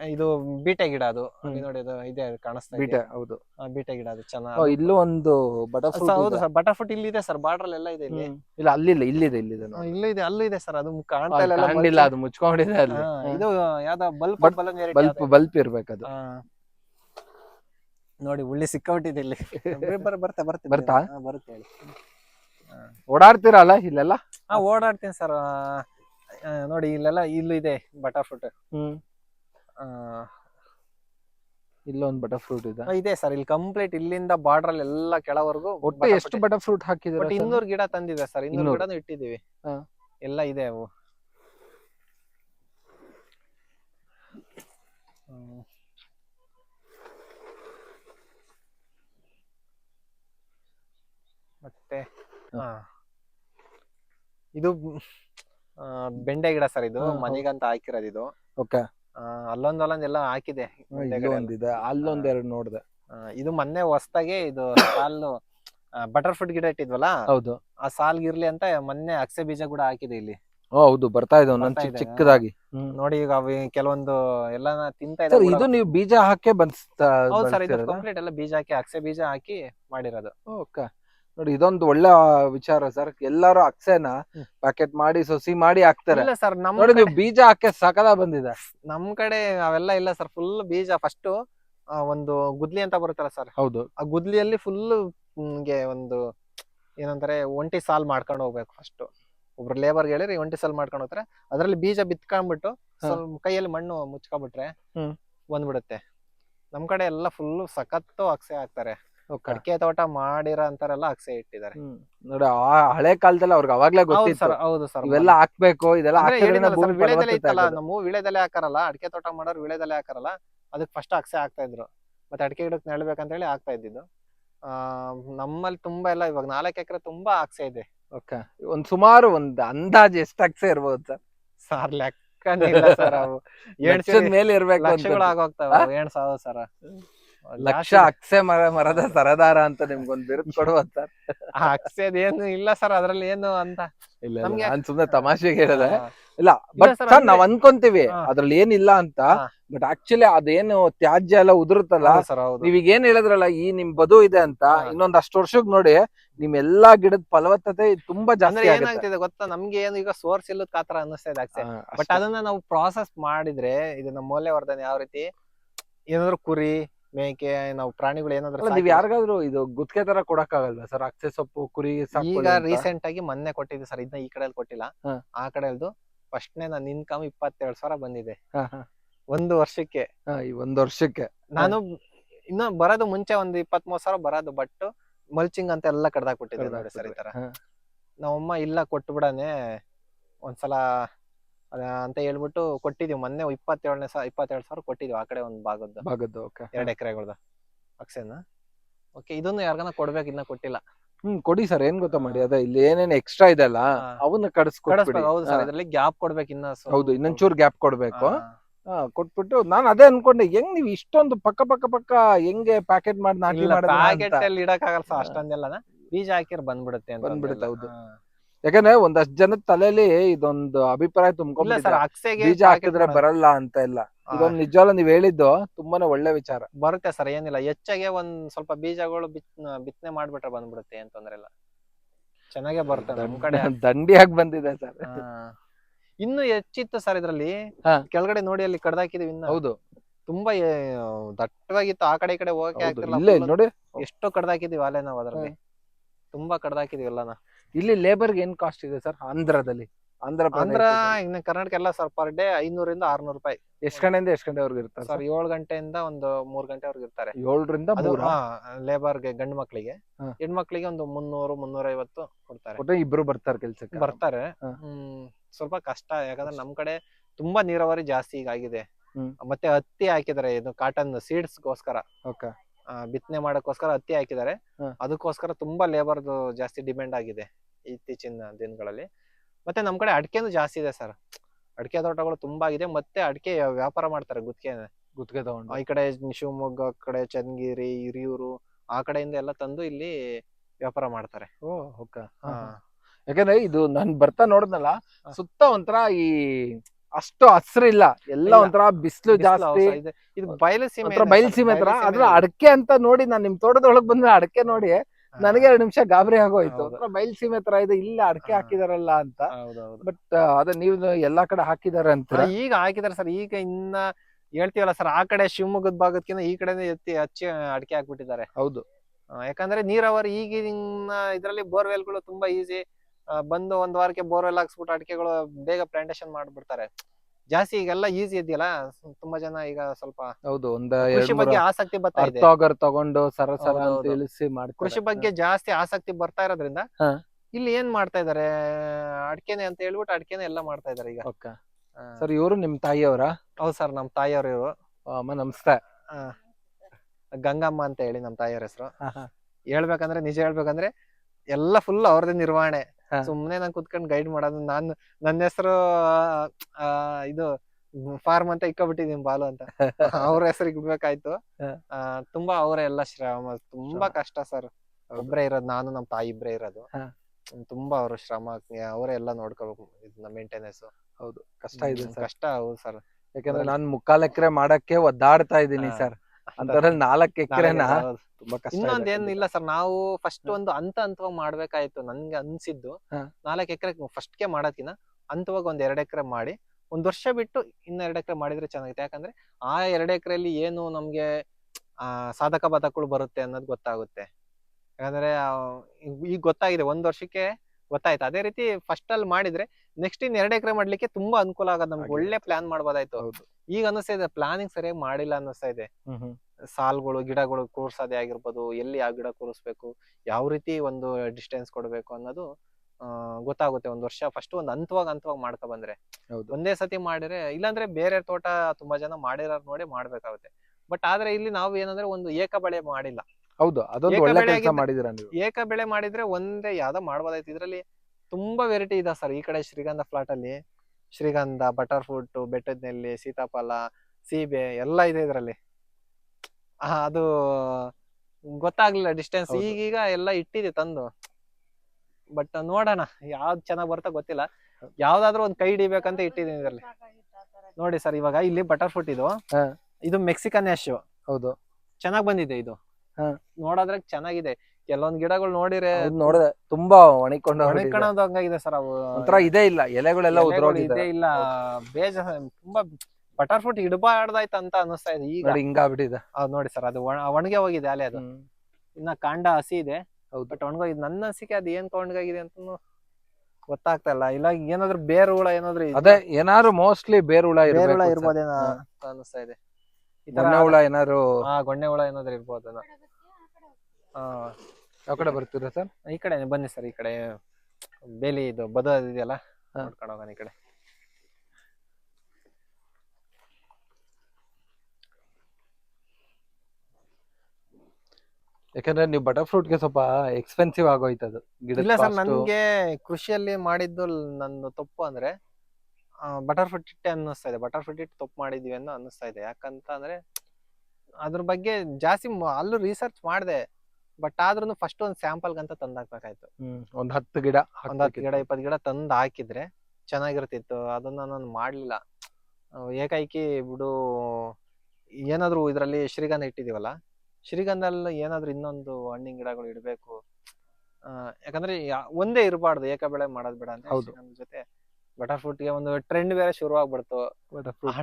ಇದು ಬೀಟೆ ಗಿಡ ಅದು. ಅಲ್ಲಿ ನೋಡಿ ಅದು ಇದೆ ಕಾಣಿಸ್ತಾ ಬೀಟೆ ಹೌದು. ಆ, ಬೀಟೆ ಗಿಡ ಅದು ಚೆನ್ನಾಗಿ. ಇಲ್ಲೂ ಒಂದು ಬಟರ್ಫ್ಲೈ ಹೌದು ಸರ್ ಬಟರ್ಫ್ಲೈ ಇಲ್ಲಿ ಇದೆ ಸರ್ ಬಾರ್ಡರ್ ಎಲ್ಲ ಇದೆ ಇಲ್ಲಿ. ಇಲ್ಲ ಅಲ್ಲಿಲ್ಲ ಇಲ್ಲಿದೆ ಇಲ್ಲಿದೆ ನೋಡಿ. ಇಲ್ಲೂ ಇದೆ ಅಲ್ಲೂ ಇದೆ ಸರ್ ಅದು ಕಾಣ್ತಾ ಇಲ್ಲ ಎಲ್ಲ ಕಾಣ್ಲಿಲ್ಲ. ಅದು ಮುಚ್ಕೊಂಡಿದೆ ಅಲ್ಲಿ. ಇದು ಯಾವ್ದೋ ಬಲ್ಪ್ But ಬಲ್ಪ್ ಬಲ್ಪ್ ಇರ್ಬೇಕದು ನೋಡಿ ಉಳ್ಳಿ ಸಿಕ್ಕಾಬಿಟ್ಟಿದೆ ಇಲ್ಲಿ. ಬರ್- ಬರ್- ಬರ್ತಾ ಬರ್ತಾ ಬರ್ತಾ? ಹಾ, ಬರುತ್ತೆ ಹೇಳಿ. ಓಡಾಡ್ತೀರಲ್ಲ ಇಲ್ಲೆಲ್ಲ? ಹಾ ಓಡಾಡ್ತೀನಿ ಸರ್ ನೋಡಿ ಇಲ್ಲೆಲ್ಲ ಇಲ್ಲೂ ಇದೆ ಬಟಾಫುಟ್ ಇಲ್ಲೊಂದ್ ಬಟರ್ ಫ್ರೂಟ್ ಇದೆ. ಇದೆ ಸರ್ ಇಲ್ಲಿ ಕಂಪ್ಲೀಟ್ ಇಲ್ಲಿಂದ ಬಾರ್ಡರ್ ಅಲ್ಲಿ ಎಲ್ಲ ಕೆಳವರೆಗೂ ಒಟ್ಟು ಎಷ್ಟು ಬಟರ್ ಫ್ರೂಟ್ ಹಾಕಿದ್ರೆ ಬಟ್ ಇನ್ನೂರು ಗಿಡ ತಂದಿದೆ ಸರ್ ಇನ್ನೂರು ಗಿಡ ಇಟ್ಟಿದ್ದೀವಿ. ಎಲ್ಲ ಇದೆ ಅವು. ಮತ್ತೆ. ಇದು ಬೆಂಡೆ ಗಿಡ ಸರ್ ಇದು. ಮನೆಗಂತ ಹಾಕಿರೋದು ಇದು. ಓಕೆ. ಅಲ್ಲೊಂದ್ ಅಲ್ಲೊಂದ್ ಎಲ್ಲ ಹಾಕಿದೆ ಎಲ್ಲ. ಅಲ್ಲೊಂದ್ ಎರಡು ನೋಡ್ದೆ. ಆ, ಇದು ಮೊನ್ನೆ ಹೊಸ್ತಾಗೆ ಇದು ಸಾಲು ಬಟರ್ ಫುಡ್ ಗಿಡ ಇಟ್ಟಿದ್ವಲ್ಲ? ಹೌದು. ಆ ಸಾಲ್ಗಿರ್ಲಿ ಅಂತ ಮೊನ್ನೆ ಅಕ್ಸೆ ಬೀಜ ಕೂಡ ಹಾಕಿದೆ ಇಲ್ಲಿ. ಓ, ಹೌದು. ಬರ್ತಾ ಇದಾವ್ ನನ್ ಬರ್ತಾ ಚಿಕ್ಕ ಇದೆ, ಚಿಕ್ಕದಾಗಿ. ನೋಡಿ ಈಗ ಅವು ಕೆಲವೊಂದು ಎಲ್ಲಾನ ತಿಂತಾ ಸರ್ ಇದೆ ಇದು ನೀವು ಬೀಜ ಹಾಕಿ ಬನ್ಸ್ತಾ ಹೌದು ಸರ್ ಇದು ಕಂಪ್ಲೀಟ್ ಎಲ್ಲ ಬೀಜ ಹಾಕಿ ಅಕ್ಸೆ ಬೀಜ ಹಾಕಿ ಮಾಡಿರೋದು. ಓಕೆ ನೋಡಿ ಇದೊಂದು ಒಳ್ಳೆ ವಿಚಾರ ಸರ್. ಎಲ್ಲಾರು ಅಕ್ಸೆನ. ಪ್ಯಾಕೆಟ್ ಮಾಡಿ ಸೊಸಿ ಮಾಡಿ ಹಾಕ್ತಾರೆ. ಇಲ್ಲ ಸರ್ ನೋಡಿ ನೀವು ಬೀಜ ಹಾಕಿ ಸಕದ ಬಂದಿದೆ. ನಮ್ ಕಡೆ ಅವೆಲ್ಲ ಇಲ್ಲ ಸರ್ ಫುಲ್ ಬೀಜ ಫಸ್ಟ್ ಒಂದು ಗುದ್ಲಿ ಅಂತ ಬರುತ್ತಲ್ಲ ಸರ್. ಹೌದು. ಆ ಗುದ್ಲಿಯಲ್ಲಿ ಫುಲ್ ನಿಮ್ಗೆ ಒಂದು ಏನಂತಾರೆ ಒಂಟಿ ಸಾಲ್ ಮಾಡ್ಕೊಂಡು ಹೋಗ್ಬೇಕು ಫಸ್ಟ್ ಒಬ್ರು ಲೇಬರ್ ಹೇಳಿರಿ ಒಂಟಿ ಸಾಲ್ ಮಾಡ್ಕೊಂಡು ಹೋಗ್ತಾರೆ. ಅದ್ರಲ್ಲಿ ಬೀಜ ಬಿತ್ಕೊಂಡ್ಬಿಟ್ಟು. ಸ್ವಲ್ಪ ಕೈಯಲ್ಲಿ ಮಣ್ಣು ಮುಚ್ಕೊಂಡ್ಬಿಟ್ರೆ ಹ್ಮ್. ಬಂದ್ಬಿಡುತ್ತೆ. ನಮ್ ಕಡೆ ಎಲ್ಲ ಫುಲ್ ಸಖತ್ತು ಅಕ್ಸೆ ಹಾಕ್ತಾರೆ. ಅಡಿಕೆ ತೋಟ ಮಾಡಿರೋ ಅಂತಾರೆಲ್ಲ ಅಕ್ಸೆ ಇಟ್ಟಿದ್ದಾರೆ. ನೋಡಿ ಆ ಹಳೆ ಕಾಲದಲ್ಲಿ ಅವ್ರಿಗೆ ಅವಾಗ್ಲೇ ಹೌದು ಗೊತ್ತಿತ್ತು. ಸರ್ ಹೌದು ಸರ್ ಇವೆಲ್ಲ ಹಾಕ್ಬೇಕು ಇದೆಲ್ಲ ಅಂದ್ರೆ ಹಾಕಿದ್ರೆ ಹೇಳಿದ್ನಲ್ಲ ಭೂಮಿ sir, ವಿಳೆದೆಲೆ ಫಲವತ್ತತೆ ಇತ್ತಲ್ಲ ಆಗೋದು. ನಮ್ಮ ವಿಳೆದೆಲೆ ಹಾಕಾರಲ್ಲ ಅಡಿಕೆ ತೋಟ ಮಾಡೋರು ವಿಳೆದೆಲೆ ಹಾಕಾರಲ್ಲ ಅದಕ್ಕೆ ಫಸ್ಟ್ ಅಕ್ಸೆ ಹಾಕ್ತಾ ಇದ್ರು. ಮತ್ತೆ ಅಡಿಕೆ ಗಿಡಕ್ಕೆ ನೆಳ್ಬೇಕಂತ ಹೇಳಿ ಹಾಕ್ತಾ ಇದ್ದಿದ್ದು. ಆ ನಮ್ಮಲ್ಲಿ ತುಂಬಾ ಎಲ್ಲ ಇವಾಗ ನಾಲ್ಕು ಎಕರೆ ತುಂಬಾ ಅಕ್ಸೆ ಇದೆ. ಓಕೆ. ಒಂದ್ ಸುಮಾರು ಒಂದ್ ಅಂದಾಜು ಎಷ್ಟು ಅಕ್ಸೆ ಇರ್ಬೋದು ಸರ್? ಸರ್ ಲೆಕ್ಕನೇ ಇಲ್ಲ ಸರ್ ಅವು. [laughs] ಲಕ್ಷದ ಮೇಲೆ ಇರ್ಬೇಕು ಅಂತ. ಲಕ್ಷಗಳು ಆಗೋಗ್ತಾವ ಸಾವಿರ ಸರ್. ಲಕ್ಷ ಅಕ್ಸೆ ಮರ ಮರದ ಸರದಾರ ಅಂತ ನಿಮ್ಗೊಂದು ಬಿರುದು ಕೊಡುವಂತ ಸರ್ ಏನು ಇಲ್ಲ ಸರ್ ಅದ್ರಲ್ಲಿ ಏನು ಅಂತ. ಇಲ್ಲ ನಮ್ಗೆ- ನಾನ್ ಸುಮ್ನೆ ತಮಾಷೆಗೆ ಹೇಳಿದೆ. ಇಲ್ಲ ಬಟ್ sir, ಸರ್ ನಾವ್ ಅನ್ಕೊಂತೀವಿ ಹಾ. ಅದ್ರಲ್ಲಿ ಏನಿಲ್ಲ ಅಂತ ಹಾ. ಬಟ್ ಆಕ್ಚುಲಿ ಅದೇನು ತ್ಯಾಜ್ಯ ಎಲ್ಲ ಉದುರುತ್ತಲ್ಲ ಸರ್ ಹೌದು. ನೀವೀಗ ಏನ್ ಹೇಳಿದ್ರಲ್ಲ ಈ ನಿಮ್ ಬದು ಇದೆ ಅಂತ ಹಾ. ಇನ್ನೊಂದ್ ಅಷ್ಟು ವರ್ಷಕ್ ನೋಡಿ ನಿಮ್ ಎಲ್ಲಾ ಗಿಡದ ಫಲವತ್ತತೆ ತುಂಬಾ ಅಂದ್ರೆ ಜಾಸ್ತಿ ಆಗುತ್ತೆ. ಏನಾಗ್ತಿದೆ ಗೊತ್ತಾ? ನಮ್ಗೆ ಏನು ಈಗ ಸೋರ್ಸ್ ಇಲ್ಲದ ಕಾತರ ಅನ್ನಿಸ್ತಾ ಇದೆ ಅಕ್ಸೆ ಬಟ್ ಅದನ್ನ ನಾವು ಪ್ರಾಸೆಸ್ ಮಾಡಿದ್ರೆ ಇದನ್ನ ಮೌಲ್ಯವರ್ಧನೆ ಯಾವ ರೀತಿ? ಏನಾದ್ರು ಕುರಿ ಮೇಕೆ ನಾವು ಪ್ರಾಣಿಗಳು ಏನಾದ್ರು ಅಲ್ಲ, ನೀವ್ ಸಾಕಿದ್ರೆ- ಯಾರಿಗಾದ್ರೂ ಇದು ಗುತ್ತಿಗೆ ತರ ಕೊಡಕ್ ಆಗಲ್ವಾ ಸರ್? ಅಕ್ಸೆ ಸೊಪ್ಪು ಕುರಿ ಈಗ? ರೀಸೆಂಟ್ ಆಗಿ ಮೊನ್ನೆ ಕೊಟ್ಟಿದ್ದೆ ಸರ್ ಇದನ್ನ ಈ ಕಡೆಯಲ್ಲಿ ಕೊಟ್ಟಿಲ್ಲ. ಹಾ. ಆ ಕಡೆಯಲ್ದು ಫಸ್ಟ್ನೇ ನನ್ನ ಇನ್ಕಮ್ ಇಪ್ಪತ್ತೆರಡು ಸಾವಿರ ಬಂದಿದೆ. ಒಂದು ವರ್ಷಕ್ಕೆ. ಒಂದು ಈ ಒಂದ್ ವರ್ಷಕ್ಕೆ. ನಾನು ಇನ್ನ ಬರೋದು ಮುಂಚೆ ಒಂದು ಇಪ್ಪತ್ತ್ ಮೂವತ್ ಸಾವಿರ ಬರೋದು ಬಟ್ ಮಲ್ಚಿಂಗ್ ಅಂತ ಎಲ್ಲ ಕಡ್ದಾಕ್ಬಿಟ್ಟಿದೆ ನೋಡಿ ಸರ್ ಈ ತರ. ಹಾ. ನಮ್ಮಮ್ಮ ಇಲ್ಲ ಕೊಟ್ಟು ಬಿಡನೆ ಒಂದ್ಸಲ ಅಂತ ಹೇಳ್ಬಿಟ್ಟು ಕೊಟ್ಟಿದೀವಿ. ಮೊನ್ನೆ ಇಪ್ಪತ್ತೇಳನೇ ಸಾವಿರ ಇಪ್ಪತ್ತೇಳು ಸಾವಿರ ಕೊಟ್ಟಿದೀವಿ ಆ ಕಡೆ ಒಂದ್ ಭಾಗದ್ದು. ಭಾಗದ್ದು ಓಕೆ ಎರಡ್ ಎಕರೆಗಳ್ದು ಅಕ್ಸೆನ. ಓಕೆ ಇದನ್ನು ಯಾರ್ಗಾನ ಕೊಡ್ಬೇಕು ಇನ್ನ ಕೊಟ್ಟಿಲ್ಲ. ಹ್ಮ್ ಕೊಡಿ ಸರ್ ಏನ್ ಗೊತ್ತಾ ಮಾಡಿ? ಅದೇ ಇಲ್ಲಿ ಏನೇನ್ ಎಕ್ಸ್ಟ್ರಾ ಇದೆಲ್ಲ. ಅವನ್ನ ಕಡಿಸ್ಕೊಟ್ಬಿಡಿ. ಕಳಿಸ್ಬೇಕು ಹೌದು ಸರ್ ಇದರಲ್ಲಿ ಗ್ಯಾಪ್ ಕೊಡ್ಬೇಕು ಇನ್ನ. ಹೌದು ಇನ್ನೊಂಚೂರು ಗ್ಯಾಪ್ ಕೊಡ್ಬೇಕು. ಕೊಟ್ಬಿಟ್ಟು ನಾನು ಅದೇ ಅನ್ಕೊಂಡೆ ಹೆಂಗ್ ನೀವ್ ಇಷ್ಟೊಂದು ಪಕ್ಕ ಪಕ್ಕ ಪಕ್ಕ ಹೆಂಗೆ ಪ್ಯಾಕೆಟ್ ಮಾಡಿ ನಾಟಿ ಪ್ಯಾಕೆಟ್ ಅಲ್ಲಿ ಇಡಕ್ ಆಗಲ್ಲ. ಅಷ್ಟೊಂದೆಲ್ಲ ಬೀಜ ಹಾಕಿರ್ ಬಂದ್ಬಿಡುತ್ತೆ ಅಂತ ಬಂದ್ಬಿಡುತ್ತೆ, ಹೌದು. ಯಾಕಂದ್ರೆ ಒಂದಷ್ಟು ಜನದ ತಲೆಯಲ್ಲಿ ಇದೊಂದು ಅಭಿಪ್ರಾಯ ಇಲ್ಲ ಸರ್ ಅಕ್ಸೆಗೆ ಬೀಜ ಹಾಕಿದ್ರೆ ಬರಲ್ಲ ಅಂತ ಎಲ್ಲ ಇದೊಂದು ನಿಜವಲ್ಲ ನೀವ್ ಹೇಳಿದ್ದು ತುಂಬಾನೇ ಒಳ್ಳೆ ವಿಚಾರ. ಬರುತ್ತೆ ಸರ್ ಏನಿಲ್ಲ. ಹೆಚ್ಚಾಗೆ ಒಂದ್ ಸ್ವಲ್ಪ ಬೀಜಗಳು ಬಿತ್ ಬಿತ್ತನೆ ಮಾಡ್ಬಿಟ್ರೆ ಬಂದ್ಬಿಡುತ್ತೆ ಏನ್ ತೊಂದ್ರೆ ಇಲ್ಲ. ಚೆನ್ನಾಗೇ ಬರುತ್ತೆ ನಮ್ ಕಡೆ. [laughs] ದಂಡಿಯಾಗಿ ಬಂದಿದೆ ಸರ್. ಇನ್ನು ಹೆಚ್ಚಿತ್ತು ಸರ್ ಇದ್ರಲ್ಲಿ. ಕೆಳಗಡೆ ನೋಡಿ ಅಲ್ಲಿ ಕಡ್ದಾಕಿದೀವಿ ಇನ್ನು. ಹೌದು. ತುಂಬಾ ದಟ್ಟವಾಗಿತ್ತು. ಆ ಕಡೆ ಈ ಕಡೆ ಹೋಗಕ್ಕೆ ಆಗ್ತಿಲ್ಲ ನೋಡಿ. ಎಷ್ಟೋ ಕಡ್ದಾಕಿದೀವಿ ಅಲ್ಲೇ ನಾವ್ ಅದ್ರಲ್ಲಿ. ತುಂಬಾ ಕಡ್ದಾಕಿದೀವಿ ಎಲ್ಲಾನ. ಇಲ್ಲಿ ಲೇಬರ್ಗೆ ಏನ್ ಕಾಸ್ಟ್ ಇದೆ ಸರ್ ಆಂಧ್ರದಲ್ಲಿ. ಆಂಧ್ರ ಅಂದ್ರ ಇನ್ನು ಕರ್ನಾಟಕ ಎಲ್ಲ ಸರ್ ಪರ್ ಡೇ ಐನೂರಿಂದ ಆರ್ನೂರು ರೂಪಾಯಿ. ಎಷ್ಟ್ ಗಂಟೆಯಿಂದ ಎಷ್ಟ್ ಗಂಟೆವರೆಗೂ ಇರ್ತಾರೆ ಸರ್ ಏಳು ಗಂಟೆಯಿಂದ ಒಂದು ಮೂರ್ ಗಂಟೆವರೆಗೆ ಇರ್ತಾರೆ. ಏಳರಿಂದ ಅದು ಮೂರ? ಲೇಬರ್ಗೆ ಗಂಡು ಮಕ್ಳಿಗೆ. ಹೆಣ್ಣು ಹೆಣ್ಮಕ್ಳಿಗೆ ಒಂದು ಮುನ್ನೂರು ಮುನ್ನೂರ ಐವತ್ತು ಕೊಡ್ತಾರೆ. ಒಟ್ಟು ಇಬ್ರು ಬರ್ತಾರೆ ಕೆಲ್ಸಕ್ಕೆ? ಬರ್ತಾರೆ. ಹಾ. ಹ್ಮ್ ಸ್ವಲ್ಪ ಕಷ್ಟ. ಯಾಕಂದ್ರೆ ನಮ್ ಕಡೆ ತುಂಬಾ ನೀರಾವರಿ ಜಾಸ್ತಿ ಈಗ ಆಗಿದೆ ಹ್ಮ್. ಮತ್ತೆ ಹತ್ತಿ ಹಾಕಿದ್ರೆ ಇದು ಕಾಟನ್ ಸೀಡ್ಸ್ ಗೋಸ್ಕರ. ಓಕೆ. ಬಿತ್ತನೆ ಮಾಡಕ್ಕೋಸ್ಕರ ಹತ್ತಿ ಹಾಕಿದ್ದಾರೆ. ಹಾ. ಅದಕ್ಕೋಸ್ಕರ ತುಂಬಾ ಲೇಬರ್ ಜಾಸ್ತಿ ಡಿಮ್ಯಾಂಡ್ ಆಗಿದೆ ಇತ್ತೀಚಿನ ದಿನಗಳಲ್ಲಿ. ಮತ್ತೆ ನಮ್ ಕಡೆ ಅಡಿಕೆನು ಜಾಸ್ತಿ ಇದೆ ಸರ್. ಅಡಿಕೆ ತೋಟಗಳು ತುಂಬಾ ಇದೆ ಮತ್ತೆ ಅಡಿಕೆ ವ್ಯಾಪಾರ ಮಾಡ್ತಾರೆ ಗುತ್ತಿಗೆ. ಗುತ್ತಿಗೆ ತಗೊಂಡು. ಈ ಕಡೆ ಶಿವಮೊಗ್ಗ ಕಡೆ ಚನ್ನಗಿರಿ ಹಿರಿಯೂರು ಆ ಕಡೆಯಿಂದ ಎಲ್ಲ ತಂದು ಇಲ್ಲಿ ವ್ಯಾಪಾರ ಮಾಡ್ತಾರೆ. Oh okay. ಯಾಕಂದ್ರೆ ಇದು ನಾನ್ ಬರ್ತಾ ನೋಡಿದ್ನಲ್ಲ. ಸುತ್ತ ಒಂಥರ ಈ ಅಷ್ಟು ಹಸ್ರು ಇಲ್ಲ. ಎಲ್ಲ. ಒಂಥರ ಬಿಸಿಲು ಜಾಸ್ತಿ. ಇದೆ. ಇದು ಬಯಲು ಸೀಮೆ ಹತ್ರ ಅದ್ರ ಅಡಕೆ ಅಂತ ನೋಡಿ ನಾನ್ ನಿಮ್ ತೋಟದೊಳಗ್ ಬಂದ್ರೆ ಅಡಕೆ ನೋಡಿ ನನಗೆ ಎರಡು ನಿಮಿಷ ಗಾಬರಿ ಆಗೋಯ್ತು. ಬಯಲುಸೀಮೆ ತರ ಇದೆ. ಇಲ್ಲ ಅಡಕೆ. ಹಾಕಿದಾರಲ್ಲ ಅಂತ. ಬಟ್ ಅದ ನೀವು ಎಲ್ಲಾ ಕಡೆ ಹಾಕಿದಾರ ಅಂತ ಈಗ ಹಾಕಿದಾರೆ ಸರ್. ಈಗ ಇನ್ನ ಹೇಳ್ತೀವಲ್ಲ ಸರ್ ಆ ಕಡೆ ಶಿವಮೊಗ್ಗದ ಭಾಗಕ್ಕಿಂತ ಈ ಕಡೆ ಎತ್ತಿ ಹಚ್ಚಿ ಅಡಕೆ ಹಾಕ್ಬಿಟ್ಟಿದ್ದಾರೆ. ಹೌದು. ಯಾಕಂದ್ರೆ ನೀರಾವರಿ ಈಗಿನ ಇದ್ರಲ್ಲಿ ಬೋರ್ವೆಲ್ಗಳು ತುಂಬಾ ಈಸಿ ಬಂದು ಒಂದ್ ವಾರಕ್ಕೆ ಬೋರ್ವೆಲ್ ಹಾಕ್ಸ್ಬಿಟ್ಟು ಅಡಿಕೆಗಳು ಬೇಗ ಪ್ಲಾಂಟೇಶನ್ ಮಾಡ್ಬಿಡ್ತಾರೆ. ಜಾಸ್ತಿ ಈಗೆಲ್ಲ ಈಸಿ ಇದೆಯಲ್ಲ ತುಂಬಾ ಜನ ಈಗ ಸ್ವಲ್ಪ ಹೌದು ಒಂದ್ ಕೃಷಿ ಬಗ್ಗೆ ಆಸಕ್ತಿ ಬರ್ತಾ ಇದೆ. ತಗೊಂಡು ಸರ ಸರ ಹೌದು, ಅಂತ ಇಳಿಸಿ ಮಾಡ್ತಾರೆ. ಕೃಷಿ ಬಗ್ಗೆ ಜಾಸ್ತಿ ಆಸಕ್ತಿ ಬರ್ತಾ ಇರೋದ್ರಿಂದ ಇಲ್ಲಿ ಏನ್ ಮಾಡ್ತಾ ಇದಾರೆ? ಅಡಿಕೆನೆ ಅಂತ ಹೇಳ್ಬಿಟ್ಟು ಅಡಿಕೆನೆ ಎಲ್ಲ ಮಾಡ್ತಾ ಇದಾರೆ ಈಗ. ಸರ್ ಇವರು ನಿಮ್ ತಾಯಿಯವರ? ಹೌದು ಸರ್ ನಮ್ ತಾಯಿಯವ್ರ ಇವರು. ಅಮ್ಮ ನಮಸ್ತೆ. ಗಂಗಮ್ಮ ಅಂತ ಹೇಳಿ ನಮ್ ತಾಯಿಯವ್ರ ಹೆಸರು. ಹೇಳ್ಬೇಕಂದ್ರೆ ನಿಜ ಹೇಳ್ಬೇಕಂದ್ರೆ ಎಲ್ಲ ಫುಲ್ ಅವ್ರದೇ ನಿರ್ವಹಣೆ. ಹಾ. ಸುಮ್ನೆ ನಾನ್ ಕುತ್ಕೊಂಡ್ ಗೈಡ್ ಮಾಡೋದು. ನಾನ್ ನನ್ನ ಹೆಸರು ಇದು ಫಾರ್ಮ್ ಅಂತ ಇಕ್ಕಬಿಟ್ಟಿದೀನಿ ಬಾಲು ಅಂತ. [laughs] ಅವ್ರ ಹೆಸರಿಗೆ ಬಿಡ್ಬೇಕಾಯ್ತು ಹಾ. ಆ, ತುಂಬಾ ಅವರೇ ಎಲ್ಲ ಶ್ರಮ ತುಂಬಾ ಶ್ರಮ. ಕಷ್ಟ ಸರ್. ಒಬ್ರೇ ಇರೋದು ನಾನು ನಮ್ ತಾಯಿ ಇಬ್ರೇ ಇರೋದು. ಹಾ. ತುಂಬಾ ಅವ್ರ ಶ್ರಮ ಅವರೇ ಎಲ್ಲ ನೋಡ್ಕೋಬೇಕು ಇದನ್ನ ಮೇಂಟೆನೆನ್ಸ್ ಹೌದು. ಕಷ್ಟ ಇದೆ ಸರ್. ಕಷ್ಟ ಹೌದು ಸರ್. ಯಾಕಂದ್ರೆ ನಾನ್ ಮುಕ್ಕಾಲ್ ಎಕರೆ ಮಾಡಕ್ಕೆ ಒದ್ದಾಡ್ತಾ ಇದ್ದೀನಿ ಹಾ. ಸರ್. ಅಂತದ್ರಲ್ಲಿ ನಾಲ್ಕ್ ಎಕರೆನ ತುಂಬಾ ಕಷ್ಟ ಇನ್ನೊಂದ್ ಏನ್ ಇಲ್ಲ ಸರ್ ನಾವು ಫಸ್ಟ್ ಒಂದು ಹಂತ ಹಂತವಾಗಿ ಮಾಡ್ಬೇಕಾಯ್ತು ನನ್ಗೆ ಅನ್ಸಿದ್ದು. ನಾಲ್ಕು ಎಕರೆ ಫಸ್ಟ್ಗೆ ಮಾಡೋದ್ಕಿನ ಹಂತವಾಗಿ ಒಂದ್ ಎರಡ್ ಎಕರೆ ಮಾಡಿ. ಒಂದ್ ವರ್ಷ ಬಿಟ್ಟು ಇನ್ನ ಎರಡ್ ಎಕರೆ ಮಾಡಿದ್ರೆ ಚೆನ್ನಾಗಿತ್ತು. ಯಾಕಂದ್ರೆ ಆ ಎರಡ್ ಎಕರೆಯಲ್ಲಿ ಏನು ನಮ್ಗೆ ಆ ಸಾಧಕ ಬಾಧಕಗಳು ಬರುತ್ತೆ ಅನ್ನೋದು ಗೊತ್ತಾಗುತ್ತೆ. ಯಾಕಂದ್ರೆ ಈಗ ಗೊತ್ತಾಗಿದೆ ಒಂದ್ ವರ್ಷಕ್ಕೆ ಗೊತ್ತಾಯ್ತು. ಅದೇ ರೀತಿ ಫಸ್ಟ್ ಅಲ್ಲಿ ಮಾಡಿದ್ರೆ ನೆಕ್ಸ್ಟ್ ಇನ್ ಎರಡು ಎಕರೆ ಮಾಡ್ಲಿಕ್ಕೆ ತುಂಬಾ ಅನುಕೂಲ ಆಗೋದು ನಮ್ಗೆ ಒಳ್ಳೆ ಪ್ಲಾನ್ ಮಾಡ್ಬೋದಾಯ್ತು. ಹೌದು. ಈಗ ಅನಿಸ್ತಾ ಇದೆ ಪ್ಲಾನಿಂಗ್ ಸರಿಯಾಗಿ ಮಾಡಿಲ್ಲ ಅನ್ನಿಸ್ತಾ ಇದೆ. ಸಾಲ್ಗಳು ಗಿಡಗಳು ಕೂರ್ಸೋದೇ ಆಗಿರ್ಬೋದು ಎಲ್ಲಿ ಯಾವ ಗಿಡ ಕೂರಿಸ್ಬೇಕು ಯಾವ ರೀತಿ ಒಂದು ಡಿಸ್ಟೆನ್ಸ್ ಕೊಡ್ಬೇಕು ಅನ್ನೋದು ಗೊತ್ತಾಗುತ್ತೆ. ಒಂದ್ ವರ್ಷ ಫಸ್ಟ್ ಒಂದ್ ಹಂತವಾಗಿ ಹಂತವಾಗಿ ಮಾಡ್ಕೊ ಬಂದ್ರೆ. ಒಂದೇ ಸತಿ ಮಾಡಿದ್ರೆ ಇಲ್ಲಾಂದ್ರೆ ಬೇರೆ ತೋಟ ತುಂಬಾ ಜನ ಮಾಡಿರೋ ನೋಡಿ ಮಾಡ್ಬೇಕಾಗುತ್ತೆ. ಬಟ್ ಆದ್ರೆ ಇಲ್ಲಿ ನಾವು ಏನಂದ್ರೆ ಒಂದು ಏಕ ಬೆಳೆ ಮಾಡಿಲ್ಲ. ಹೌದು ಅದೊಂದು ಏಕ ಒಳ್ಳೆ ಬೆಳೆ ಕೆಲಸ ಆಗಿದ್ದು- ಮಾಡಿದಿರ ನೀವು. ಏಕ ಬೆಳೆ ಮಾಡಿದ್ರೆ ಒಂದೇ ಯಾವ್ದೋ ಮಾಡ್ಬೋದಾಯ್ತು. ಇದ್ರಲ್ಲಿ ತುಂಬಾ ವೆರೈಟಿ ಇದೆ ಸರ್. ಈ ಕಡೆ ಶ್ರೀಗಂಧ ಫ್ಲಾಟ್ ಅಲ್ಲಿ ಶ್ರೀಗಂಧ ಬಟರ್ ಫ್ರೂಟ್ ಬೆಟ್ಟದ ನೆಲ್ಲಿ ಸೀತಾಫಲ ಸೀಬೆ ಎಲ್ಲ ಇದೆ ಇದ್ರಲ್ಲಿ. ಆ, ಅದು ಗೊತ್ತಾಗ್ಲಿಲ್ಲ ಡಿಸ್ಟೆನ್ಸ್ ಹೌದು. ಈಗೀಗ ಎಲ್ಲ ಇಟ್ಟಿದೆ ತಂದು. ಬಟ್ ನೋಡೋಣ ಯಾವ್ದು ಚೆನ್ನಾಗ್ ಬರುತ್ತೋ ಗೊತ್ತಿಲ್ಲ. ಯಾವ್ದಾದ್ರು ಒಂದ್ ಕೈ ಹಿಡಿಬೇಕಂತ ಇಟ್ಟಿದ್ದೀನಿ ಇದ್ರಲ್ಲಿ. ನೋಡಿ ಸರ್ ಇವಾಗ ಇಲ್ಲಿ ಬಟರ್ ಫ್ರೂಟ್ ಇದು. ಹಾ. ಇದು ಮೆಕ್ಸಿಕನ್ ಯಾಶ್ ಹೌದು. ಚೆನ್ನಾಗ್ ಬಂದಿದೆ ಇದು. ಹಾ. ನೋಡೋದ್ರೆ ಚೆನ್ನಾಗಿದೆ. ಕೆಲವೊಂದ್ ಗಿಡಗಳು ನೋಡಿದ್ರೆ ಅದ್ ನೋಡಿದೆ. ತುಂಬಾ ಒಣಕೊಂಡು ಒಣಕಣೋದು ಹಂಗಾಗಿದೆ ಸರ್ ಅವು. ಒಂಥರ ಇದೇ ಇಲ್ಲ. ಎಲೆಗಳೆಲ್ಲ ಎಲೆಗಳು ಉದ್ರೋಗಿದೆ. ಇದೇ ಇಲ್ಲ. ಬೇಜ ತುಂಬಾ ಬಟರ್ ಫ್ರೂಟ್ ಇಡಬಾರ್ದಾಯ್ತು ಅಂತ ಅನಿಸ್ತಾ ಇದೆ ಈಗ. ನೋಡಿ ಹಿಂಗಾಗ್ಬಿಟ್ಟಿದೆ. ಅದ್ ನೋಡಿ ಸರ್ ಅದು ಒಣ- ಒಣಗೆ ಹೋಗಿದೆ ಅಲೆ ಅದು. ಹ್ಮ್. ಇನ್ನ ಕಾಂಡ ಹಸಿ ಇದೆ. ಹೌದು. ಬಟ್ ಒಣಗೋಗಿದೆ ನನ್ನ ಅನಿಸಿಕೆ ಅದು ಏನ್ ಕೊಂಡಾಗಿದೆ ಅಂತ ಗೊತ್ತಾಗ್ತಾ ಇಲ್ಲ. ಇಲ್ಲ ಏನಾದ್ರು ಬೇರ್ ಹುಳ ಏನಾದ್ರು ಇದ್ರೆ- ಅದೇ ಏನಾದ್ರು ಮೋಸ್ಟ್ಲಿ ಬೇರ್ ಹುಳ ಬೇರ್ ಹುಳ ಇರ್ಬೇಕು ಇರ್ಬೋದೇನೋ ಅಂತ ಅನಿಸ್ತಾ ಇದೆ. ಈ ತರ ಹುಳ ಏನಾದ್ರು ಹಾ ಗೊಂಡೆ ಹುಳ ಏನಾದ್ರು ಇರ್ಬೋದೇನೋ ಯಾವ ಕಡೆ ಬರ್ತೀರಾ ಸರ್? ಈ ಕಡೆ ಬನ್ನಿ ಸರ್ ಈ ಕಡೆ. ಬೇಲಿ ಇದು ಬದ ಇದೆಯಲ್ಲ. ನೋಡ್ಕೊಂಡು ಹೋಗೋಣ ಈ ಕಡೆ. ಯಾಕಂದ್ರೆ ನೀವು ಬಟರ್ ಫ್ರೂಟ್ಗೆ ಸ್ವಲ್ಪ ಎಕ್ಸ್ಪೆನ್ಸಿವ್ ಆಗೋಯ್ತು ಅದು. ಇಲ್ಲ ಸರ್. ನನ್ಗೆ ಕೃಷಿಯಲ್ಲಿ ಮಾಡಿದ್ದು ನನ್ನ ನಂದು ತಪ್ಪು ಅಂದ್ರೆ ಬಟರ್ ಫ್ರೂಟ್ ಇಟ್ಟೆ ಅನ್ನಿಸ್ತಾ ಇದೆ. ಬಟರ್ ಫ್ರೂಟ್ ಇಟ್ಟು ತಪ್ಪು ಮಾಡಿದ್ವಿ ಅನ್ನೋ ಅನ್ನಿಸ್ತಾ ಇದೆ. ಯಾಕಂತ ಅಂದ್ರೆ ಅದ್ರ ಬಗ್ಗೆ ಜಾಸ್ತಿ ಅಲ್ಲೂ ರಿಸರ್ಚ್ ಮಾಡಿದೆ. ಬಟ್ ಆದ್ರೂ ಫಸ್ಟ್ ಒಂದ್ ಸ್ಯಾಂಪಲ್ ಅಂತ ತಂದ್ ಹಾಕ್ಬೇಕಾಯ್ತು ಒಂದ್ ಹತ್ತು ಗಿಡ ಒಂದ್ ಹತ್ತು ಗಿಡ ಇಪ್ಪತ್ತು ಗಿಡ ತಂದ್ ಹಾಕಿದ್ರೆ ಚೆನ್ನಾಗಿರ್ತಿತ್ತು. ಅದನ್ನ ನಾನು ಮಾಡ್ಲಿಲ್ಲ. ಏಕಾಏಕಿ ಬಿಡು ಏನಾದ್ರು ಇದ್ರಲ್ಲಿ ಶ್ರೀಗಂಧ ಇಟ್ಟಿದೀವಲ್ಲ ಶ್ರೀಗಂಧಲ್ಲಿ ಏನಾದ್ರು ಇನ್ನೊಂದು ಹಣ್ಣಿನ ಗಿಡಗಳು ಇಡಬೇಕು. ಯಾಕಂದ್ರೆ ಒಂದೇ ಇರಬಾರ್ದು ಏಕ ಬೆಳೆ ಮಾಡೋದ್ ಬೇಡ ಅಂತ. ಜೊತೆ. ಬಟರ್ ಫ್ರೂಟ್ಗೆ ಒಂದು ಟ್ರೆಂಡ್ ಬೇರೆ ಶುರು ಆಗ್ಬಿಡ್ತು ಬಟರ್ ಫ್ರೂಟ್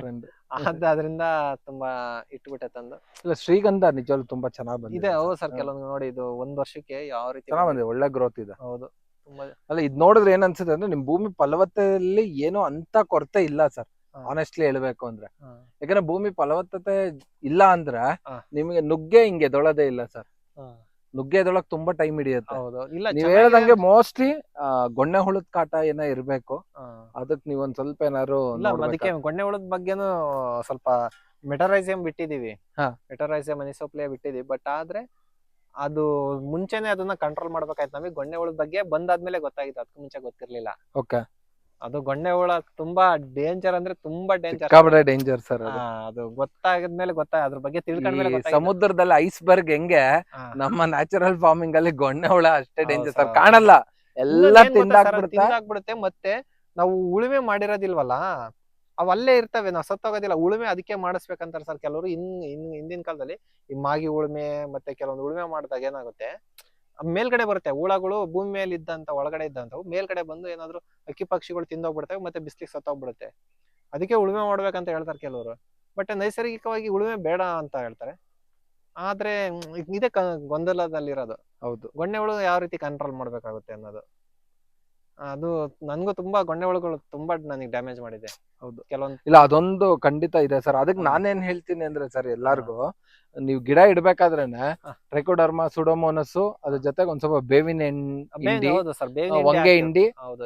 ಅದ್ ಅದರಿಂದ ತುಂಬಾ ಇಟ್ಬಿಟ್ಟೆ ತಂದು. ಇಲ್ಲ ಶ್ರೀಗಂಧ ನಿಜವಾಗ್ಲೂ ತುಂಬಾ ಚೆನ್ನಾಗಿ ಬಂದಿದೆ. ಇದೆ ಹೌದು ಸರ್. ಕೆಲವೊಂದು ನೋಡಿ ಇದು ಒಂದ್ ವರ್ಷಕ್ಕೆ ಯಾವ ರೀತಿ ಚೆನ್ನಾಗಿ ಬಂದಿದೆ ಒಳ್ಳೆ ಗ್ರೋತ್ ಇದೆ. ಹೌದು ತುಂಬಾ ಅಲ್ಲ ಇದ್ ನೋಡಿದ್ರೆ ಏನ್ ಅನ್ಸುತ್ತೆ ಅಂದ್ರೆ ನಿಮ್ ಭೂಮಿ ಫಲವತ್ತತೆಯಲ್ಲಿ ಏನೋ ಅಂತ ಕೊರತೆ ಇಲ್ಲ ಸರ್. ಆನೆಸ್ಟ್ಲಿ ಹೇಳ್ಬೇಕು ಅಂದ್ರೆ. ಯಾಕಂದ್ರೆ ಭೂಮಿ ಫಲವತ್ತತೆ ಇಲ್ಲ ಅಂದ್ರೆ ನಿಮ್ಗೆ ನಿಮಗೆ ನುಗ್ಗೆ ಹಿಂಗೆ ದೊಳದೇ ಇಲ್ಲ ಸರ್ ನುಗ್ಗೆ ಎದೊಳಕ್ ತುಂಬಾ ಟೈಮ್ ಹಿಡಿಯುತ್ತೆ. ಹೌದು. ಇಲ್ಲ ನೀವ್ ಚೆನ್ನಾಗಿ- ಹೇಳ್ದಂಗೆ ಮೋಸ್ಟ್ಲಿ ಗೊಣ್ಣೆ ಹುಳದ ಕಾಟ ಏನ ಇರ್ಬೇಕು ಅದಕ್ಕೆ ಅದಕ್ ನೀವ್ ಒಂದ್ ಸ್ವಲ್ಪ ಏನಾರು ಇಲ್ಲ ಅದಕ್ಕೆ ಗೊಣ್ಣೆ ಹುಳದ ಬಗ್ಗೆನು ಸ್ವಲ್ಪ ಮೆಟರೈಸಿಯಂ ಬಿಟ್ಟಿದೀವಿ. ಹಾ. ಮೆಟರೈಸಿಯಂ ಅನಿಸೋಪ್ಲಿಯ ಬಿಟ್ಟಿದೀವಿ. ಬಟ್ ಆದ್ರೆ ಅದು ಮುಂಚೆನೆ ಅದನ್ನ ಕಂಟ್ರೋಲ್ ಮಾಡ್ಬೇಕಾಯ್ತು ನಮಗೆ. ಗೊಣ್ಣೆ ಹುಳದ ಬಗ್ಗೆ ಬಂದಾದ್ಮೇಲೆ ಗೊತ್ತಾಗಿತ್ತು. ಅದಕ್ಕೆ ಮುಂಚೆ ಗೊತ್ತಿರ್ಲಿಲ್ಲ. ಓಕೆ ಅದು ಗೊಂಡೆ ಹುಳ ತುಂಬಾ ಡೇಂಜರ್ ಅಂದ್ರೆ ತುಂಬಾ ಡೇಂಜರ್ ಸಿಕ್ಕಾಪಟ್ಟೆ ಡೇಂಜರ್ ಸರ್ ಅದು. ಅದು ಗೊತ್ತಾಗದ್ಮೇಲೆ ಗೊತ್ತಾಗ ಅದ್ರ ಬಗ್ಗೆ ತಿಳ್ಕೊಂಡ್ಮೇಲೆ ಈ ಗೊತ್ತಾಗಿದ್ದು. ಸಮುದ್ರದಲ್ಲಿ ಐಸ್ಬರ್ಗ್ ಹೆಂಗೆ ಹಾ. ನಮ್ಮ ನ್ಯಾಚುರಲ್ ಫಾರ್ಮಿಂಗ್ ಅಲ್ಲಿ ಗೊಂಡೆ ಹುಳ ಅಷ್ಟೇ ಹೌದು ಡೇಂಜರ್ sir. ಸರ್ ಕಾಣಲ್ಲ. ಎಲ್ಲ ತಿಂದಾಗ್ಬಿಡುತ್ತೆ ಏನ್ ಗೊತ್ತಾ sir, ತಿಂದಾಕ್ಬಿಡುತ್ತೆ ತಿಂದಾಕ್ಬಿಡುತ್ತೆ ಮತ್ತೆ ನಾವು ಉಳುಮೆ ಮಾಡಿರೋದಿಲ್ವಲ್ಲ ಅವ್ ಅಲ್ಲೇ ಇರ್ತವೆ ನಾವು ಸತ್ತೋಗೋದಿಲ್ಲ. ಉಳುಮೆ ಅದಕ್ಕೆ ಮಾಡಿಸ್ಬೇಕಂತಾರೆ ಸರ್ ಕೆಲವರು ಇನ್ ಇನ್ ಹಿಂದಿನ ಕಾಲದಲ್ಲಿ ಈ ಮಾಗಿ ಉಳುಮೆ ಮತ್ತೆ ಕೆಲವೊಂದು ಉಳುಮೆ ಮಾಡಿದಾಗ ಏನಾಗುತ್ತೆ ಮೇಲ್ಗಡೆ ಬರುತ್ತೆ. ಹುಳಗಳು ಭೂಮಿ ಮೇಲೆ ಇದ್ದಂತ ಒಳಗಡೆ ಇದ್ದಂತವು. ಮೇಲ್ಗಡೆ ಬಂದು ಏನಾದ್ರು ಅಕ್ಕಿ ಪಕ್ಷಿಗಳು ತಿಂದೋಗ್ಬಿಡ್ತವೆ ಮತ್ತೆ ಬಿಸ್ಲಿಗೆ ಸತ್ತೋಗ್ಬಿಡುತ್ತೆ. ಅದಕ್ಕೆ ಉಳುಮೆ ಮಾಡ್ಬೇಕಂತ ಹೇಳ್ತಾರೆ ಕೆಲವರು. ಬಟ್ ನೈಸರ್ಗಿಕವಾಗಿ ಉಳುಮೆ ಬೇಡ ಅಂತ ಹೇಳ್ತಾರೆ. ಆದ್ರೆ ಇದೆ ಗೊಂದಲದಲ್ಲಿರೋದು. ಹೌದು. ಗೊಂಡೆ ಹುಳು ಯಾವ ರೀತಿ ಕಂಟ್ರೋಲ್ ಮಾಡ್ಬೇಕಾಗುತ್ತೆ ಅನ್ನೋದು. ಅದು ನನ್ಗೂ ತುಂಬಾ ಗೊಂಡೆ ಒಳಗಳು ತುಂಬಾ ನನಗೆ ಡ್ಯಾಮೇಜ್ ಮಾಡಿದೆ. ಹೌದು. ಕೆಲವೊಂದು ಇಲ್ಲ ಅದೊಂದು ಖಂಡಿತ ಇದೆ ಸರ್. ಅದಕ್ಕೆ. ನಾನೇನ್ ಹೇಳ್ತೀನಿ ಅಂದ್ರೆ ಸರ್ ಎಲ್ಲಾರ್ಗು ನೀವು ಗಿಡ ಇಡ್ಬೇಕಾದ್ರೇನೆ ಟ್ರೈಕೋಡರ್ಮ ಸುಡೋಮೋನಸ್ ಅದ್ರ ಜೊತೆಗೆ ಒಂದ್ ಸ್ವಲ್ಪ ಬೇವಿನ ಹಿಂಡಿ ಹೌದು ಸರ್ ಹಿಂಡಿ ಹೊಂಗೆ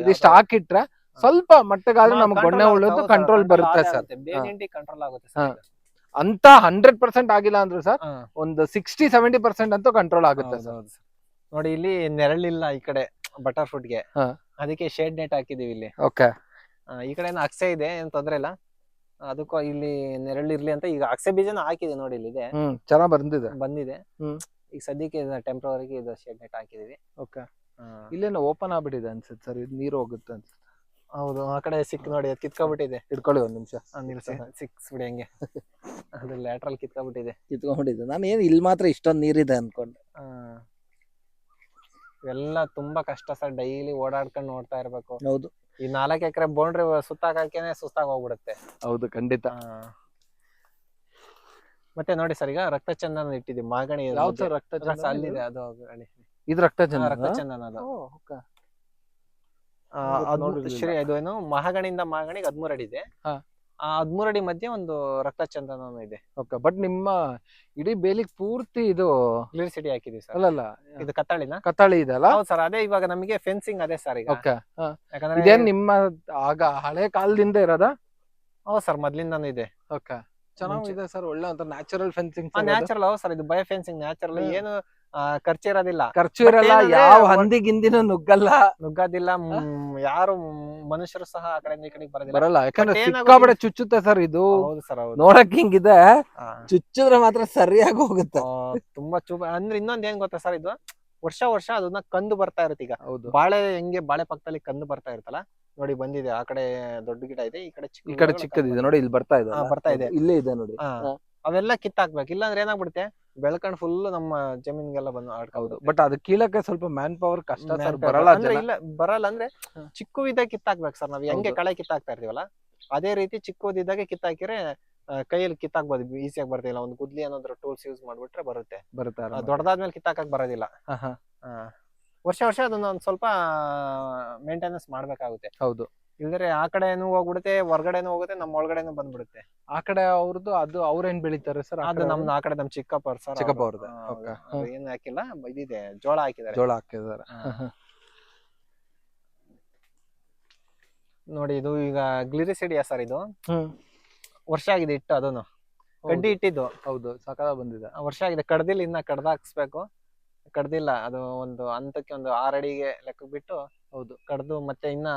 ಇದಿಷ್ಟು ಹಾಕಿಟ್ರೆ ಸ್ವಲ್ಪ ಮಟ್ಟಗಾದ್ರೆ ನಮ್ಗೆ ಗೊಂಡೆ ಉಳಿದು ಕಂಟ್ರೋಲ್ ಬರುತ್ತೆ ಸರ್. ಕಂಟ್ರೋಲ್ ಆಗುತ್ತೆ ಸರ್ ಅಂತ ಹಂಡ್ರೆಡ್ ಪರ್ಸೆಂಟ್ ಆಗಿಲ್ಲ ಅಂದ್ರು ಸರ್ ಒಂದು ಸಿಕ್ಸ್ಟಿ ಸೆವೆಂಟಿ ಪರ್ಸೆಂಟ್ ಅಂತೂ ಕಂಟ್ರೋಲ್ ಆಗುತ್ತೆ ಸರ್. ನೋಡಿ ಇಲ್ಲಿ ನೆರಳಿಲ್ಲ ಈ ಕಡೆ ಬಟರ್ ಫುಡ್ಗೆ. ಅದಕ್ಕೆ ಶೇಡ್ ನೆಟ್ ಹಾಕಿದೀವಿ ಇಲ್ಲಿ. ಓಕೆ ಈ ಕಡೆ ಏನು ಅಕ್ಸೆ ಇದೆ ಏನ್ ತೊಂದ್ರೆ ಇಲ್ಲ. ಅದಕ್ಕೂ ಇಲ್ಲಿ ನೆರಳಿರ್ಲಿ ಅಂತ ಈಗ ಅಕ್ಸೆ ಬೀಜನ ಹಾಕಿದೆ ನೋಡಿ ಇಲ್ಲಿ ಇದೆ. ಹ್ಮ್ ಚೆನ್ನಾಗ್ ಬಂದಿದೆ. ಬಂದಿದೆ. ಹ್ಮ್. ಈಗ ಸದ್ಯಕ್ಕೆ ಟೆಂಪ್ರವರಿಗೆ ಇದು ಶೇಡ್ ನೆಟ್ ಹಾಕಿದೀವಿ. ಓಕೆ ಇಲ್ಲೇನೋ ಓಪನ್ ಆಗ್ಬಿಟ್ಟಿದೆ ಅನ್ಸುತ್ತೆ ಸರ್ ಇದು ನೀರು ಹೋಗುತ್ತೆ ಅಂತ. ಹೌದು ಆ ಕಡೆ ಸಿಕ್ ನೋಡಿ ಅದು ಕಿತ್ಕೊಬಿಟ್ಟಿದೆ. ಇಟ್ಕೊಳ್ಳಿ ಒಂದ್ ನಿಮಿಷ. ನಿಲ್ಸಿ ಸಿಕ್ಸ್ ಬಿಡಿ ಹಂಗೆ. ಅದು ಲ್ಯಾಟ್ರಲ್ ಕಿತ್ಕೊಬಿಟ್ಟಿದೆ. ಕಿತ್ಕೊಂಡ್ಬಿಟ್ಟಿದೆ. ನಾನು ಏನು ಇಲ್ಲಿ ಮಾತ್ರ ಇಷ್ಟೊಂದು ನೀರಿದೆ ಅನ್ಕೊಂಡೆ. ಇವೆಲ್ಲ ತುಂಬಾ ಕಷ್ಟ ಸರ್. ಡೈಲಿ ಓಡಾಡ್ಕೊಂಡು ನೋಡ್ತಾ ಇರ್ಬೇಕು. ಹೌದು. ಈ ನಾಲ್ಕು ಎಕರೆ ಬೌಂಡ್ರಿ ಸುತ್ತಾಕೇನೆ ಸುಸ್ತಾಗ ಹೋಗ್ಬಿಡುತ್ತೆ. ಹೌದು ಖಂಡಿತ. ಮತ್ತೆ ನೋಡಿ ಸರ್ ಈಗ ರಕ್ತ ಚಂದನ ಇಟ್ಟಿದ್ದೀವಿ. ಮಾಗಣಿ ಯಾವ. ರಕ್ತ ಅಲ್ಲಿದೆ ಅದು. ಇದು ರಕ್ತ ಚಂದನ ರಕ್ತ ಚಂದನ ಅದು. ಶ್ರೀ ಏನು? ಮಹಾಗಣಿಯಿಂದ ಮಹಾಗಣಿಗೆ ಹದ್ಮೂರ್ ಅಡಿ ಇದೆ. ಆ ಹದಿಮೂರು ಅಡಿ ಮಧ್ಯೆ ಒಂದು ರಕ್ತ ಚಂದನ ಇದೆ. ಓಕೆ ಬಟ್ ನಿಮ್ಮ ಇಡೀ ಬೇಲಿಗೆ ಪೂರ್ತಿ ಇದು ಕ್ಲಿಯರ್ ಸಿಟಿ ಹಾಕಿದೀವಿ ಸರ್. ಅಲ್ಲಲ್ಲ ಇದು ಕತ್ತಾಳಿನ? ಕತ್ತಾಳಿ ಇದೆಲ್ಲ ಹೌದು ಸರ್ ಅದೇ ಇವಾಗ ನಮಗೆ ಫೆನ್ಸಿಂಗ್ ಅದೇ ಸರ್ ಈಗ. ಓಕೆ ಯಾಕಂದ್ರೆ ಇದೇನ್ ನಿಮ್ಮ ಆಗ ಹಳೆ ಕಾಲದಿಂದ ಇರೋದ? ಹೌದು ಸರ್ ಮೊದ್ಲಿಂದಾನು ಇದೆ. ಓಕೆ ಚೆನ್ನಾಗಿದೆ ಸರ್ ಒಳ್ಳೆ ಅಂತ ನ್ಯಾಚುರಲ್ ಫೆನ್ಸಿಂಗ್ ನ್ಯಾಚುರಲ್ ಹೌದು ಸರ್ ಇದು ಬಯೋ ಫೆನ್ಸಿಂಗ್ ನ್ಯಾಚುರಲ್ ಏನು ಖರ್ಚಿರೋದಿಲ್ಲ. ಖರ್ಚು ಇರಲ್ಲ ಯಾವ ಹಂದಿ ಗಿಂದಿನೂ ನುಗ್ಗಲ್ಲ. ನುಗ್ಗೋದಿಲ್ಲ ಯಾರು ಮನುಷ್ಯರು ಸಹ ಆ ಕಡೆ ಈ ಕಡೆಗೆ ಬರೋದಿಲ್ಲ. ಬರಲ್ಲ ಯಾಕಂದ್ರೆ ಏನಾಗುತ್ತೆ- ಚುಚ್ಚುತ್ತೆ ಸರ್ ಇದು. ಹೌದು ಸರ್ ಹೌದು. ನೋಡಕ್ ಹಿಂಗಿದೆ. ಆ. ಚುಚ್ಚಿದ್ರೆ ಮಾತ್ರ ಸರಿಯಾಗಿ ಹೋಗುತ್ತೆ. ಆ, ತುಂಬಾ ಚೂಪ ಅಂದ್ರೆ ಇನ್ನೊಂದ್ ಏನ್ ಗೊತ್ತಾ ಸರ್ ಇದು? ವರ್ಷ ವರ್ಷ ಅದನ್ನ ಕಂದು ಬರ್ತಾ ಇರುತ್ತೆ ಈಗ. ಹೌದು. ಬಾಳೆ ಹೆಂಗೆ ಬಾಳೆ ಪಕ್ಕದಲ್ಲಿ ಕಂದು ಬರ್ತಾ ಇರ್ತಲ್ಲ ನೋಡಿ ಬಂದಿದೆ ಆ ಕಡೆ ದೊಡ್ಡ ಗಿಡ ಇದೆ ಈ ಕಡೆ ಚಿಕ್ಕ ಈ ಕಡೆ ಗಿಡಗಳು ಚಿಕ್ಕದಿದೆ ನೋಡಿ ಇಲ್ಲಿ ಬರ್ತಾ ಇದೆ ಹಾ, ಬರ್ತಾ ಇದೆ. ಇಲ್ಲೇ ಇದೆ ನೋಡಿ. ಹಾ. ಅವೆಲ್ಲ ಕಿತ್ತಾಕ್ಬೇಕು. ಇಲ್ಲಾಂದ್ರೆ ಏನಾಗ್ಬಿಡುತ್ತೆ? ಬೆಳ್ಕೊಂಡ್ ಫುಲ್ ನಮ್ಮ ಜಮೀನ್ಗೆಲ್ಲ ಬಂದು ಆಡ್ಕೊಂಡು ಬಟ್ ಅದು ಕೀಳಕ್ಕೆ ಸ್ವಲ್ಪ ಮ್ಯಾನ್ ಪವರ್ ಕಷ್ಟ ಸರ್ ಬರಲ್ಲ ಅಂದ್ರೆ ಇಲ್ಲ ಬರಲ್ಲ ಅಂದ್ರೆ ಹಾ. ಚಿಕ್ಕವಿದ್ದಾಗ ಕಿತ್ತಾಕ್ಬೇಕು ಸರ್ ನಾವ್. ಹೆಂಗೆ. ಕಳೆ ಕಿತ್ತಾಕ್ತಾ ಇರ್ತೀವಲ್ಲ ಅದೇ ರೀತಿ ಚಿಕ್ಕದಿದ್ದಾಗ ಕಿತ್ತಾಕಿದ್ರೆ ಕೈಯಲ್ಲಿ ಕಿತ್ತಾಕ್ಬೋದು. ಈಸಿಯಾಗಿ ಬರ್ತಿಲ್ಲ ಒಂದು ಗುದ್ಲಿ ಏನಾದ್ರು ಟೂಲ್ಸ್ ಯೂಸ್ ಮಾಡ್ಬಿಟ್ರೆ ಬರುತ್ತೆ. ಬರುತ್ತೆ. ದೊಡ್ಡದಾದ್ಮೇಲೆ ಕಿತ್ತಾಕಕ್ ಬರೋದಿಲ್ಲ. ವರ್ಷ ವರ್ಷ ಅದನ್ನ ಒಂದ್ ಸ್ವಲ್ಪ ಮೇಂಟೆನೆನ್ಸ್ ಮಾಡ್ಬೇಕಾಗುತ್ತೆ. ಹೌದು. ಇಲ್ದ್ರೆ ಆ ಕಡೆನೂ ಹೋಗ್ಬಿಡುತ್ತೆ ಹೊರಗಡೆನೂ ಹೋಗುತ್ತೆ ನಮ್ಮ ಒಳಗಡೆನೂ ಬಂದ್ಬಿಡುತ್ತೆ. ಆ ಕಡೆ ಅವ್ರದ್ದು ಅದು ಅವ್ರೇನ್ ಬೆಳಿತಾರೆ ಸರ್? ಅದು ನಮ್ದು ಆ ಕಡೆ ನಮ್ ಚಿಕ್ಕಪ್ಪ ಸರ್ ಚಿಕ್ಕಪ್ಪ ಅವ್ರದ್ದು. ಏನು ಹಾಕಿಲ್ಲ ಇದಿದೆ ಜೋಳ ಹಾಕಿದ್ದಾರೆ. ಜೋಳ ಹಾಕಿದ್ದಾರೆ. ನೋಡಿ ಇದು ಈಗ ಗ್ಲಿರಿಸಿಡಿಯಾ ಸರ್ ಇದು? ವರ್ಷ ಆಗಿದೆ ಇಟ್ಟು ಅದನ್ನು. ಕಡ್ಡಿ ಇಟ್ಟಿದ್ದು. ಹೌದು ಸಕಾಲ ಬಂದಿದೆ. ವರ್ಷ ಆಗಿದೆ. ಕಡ್ದಿಲ್ಲ ಇನ್ನ ಕಡ್ದಾಕ್ಸ್ಬೇಕು ಕಡ್ದಿಲ್ಲ ಅದು ಒಂದು ಹಂತಕ್ಕೆ ಒಂದು ಆರಡಿಗೆ ಲೆಕ್ಕ ಬಿಟ್ಟು ಹೌದು. ಕಡ್ದು ಮತ್ತೆ ಇನ್ನ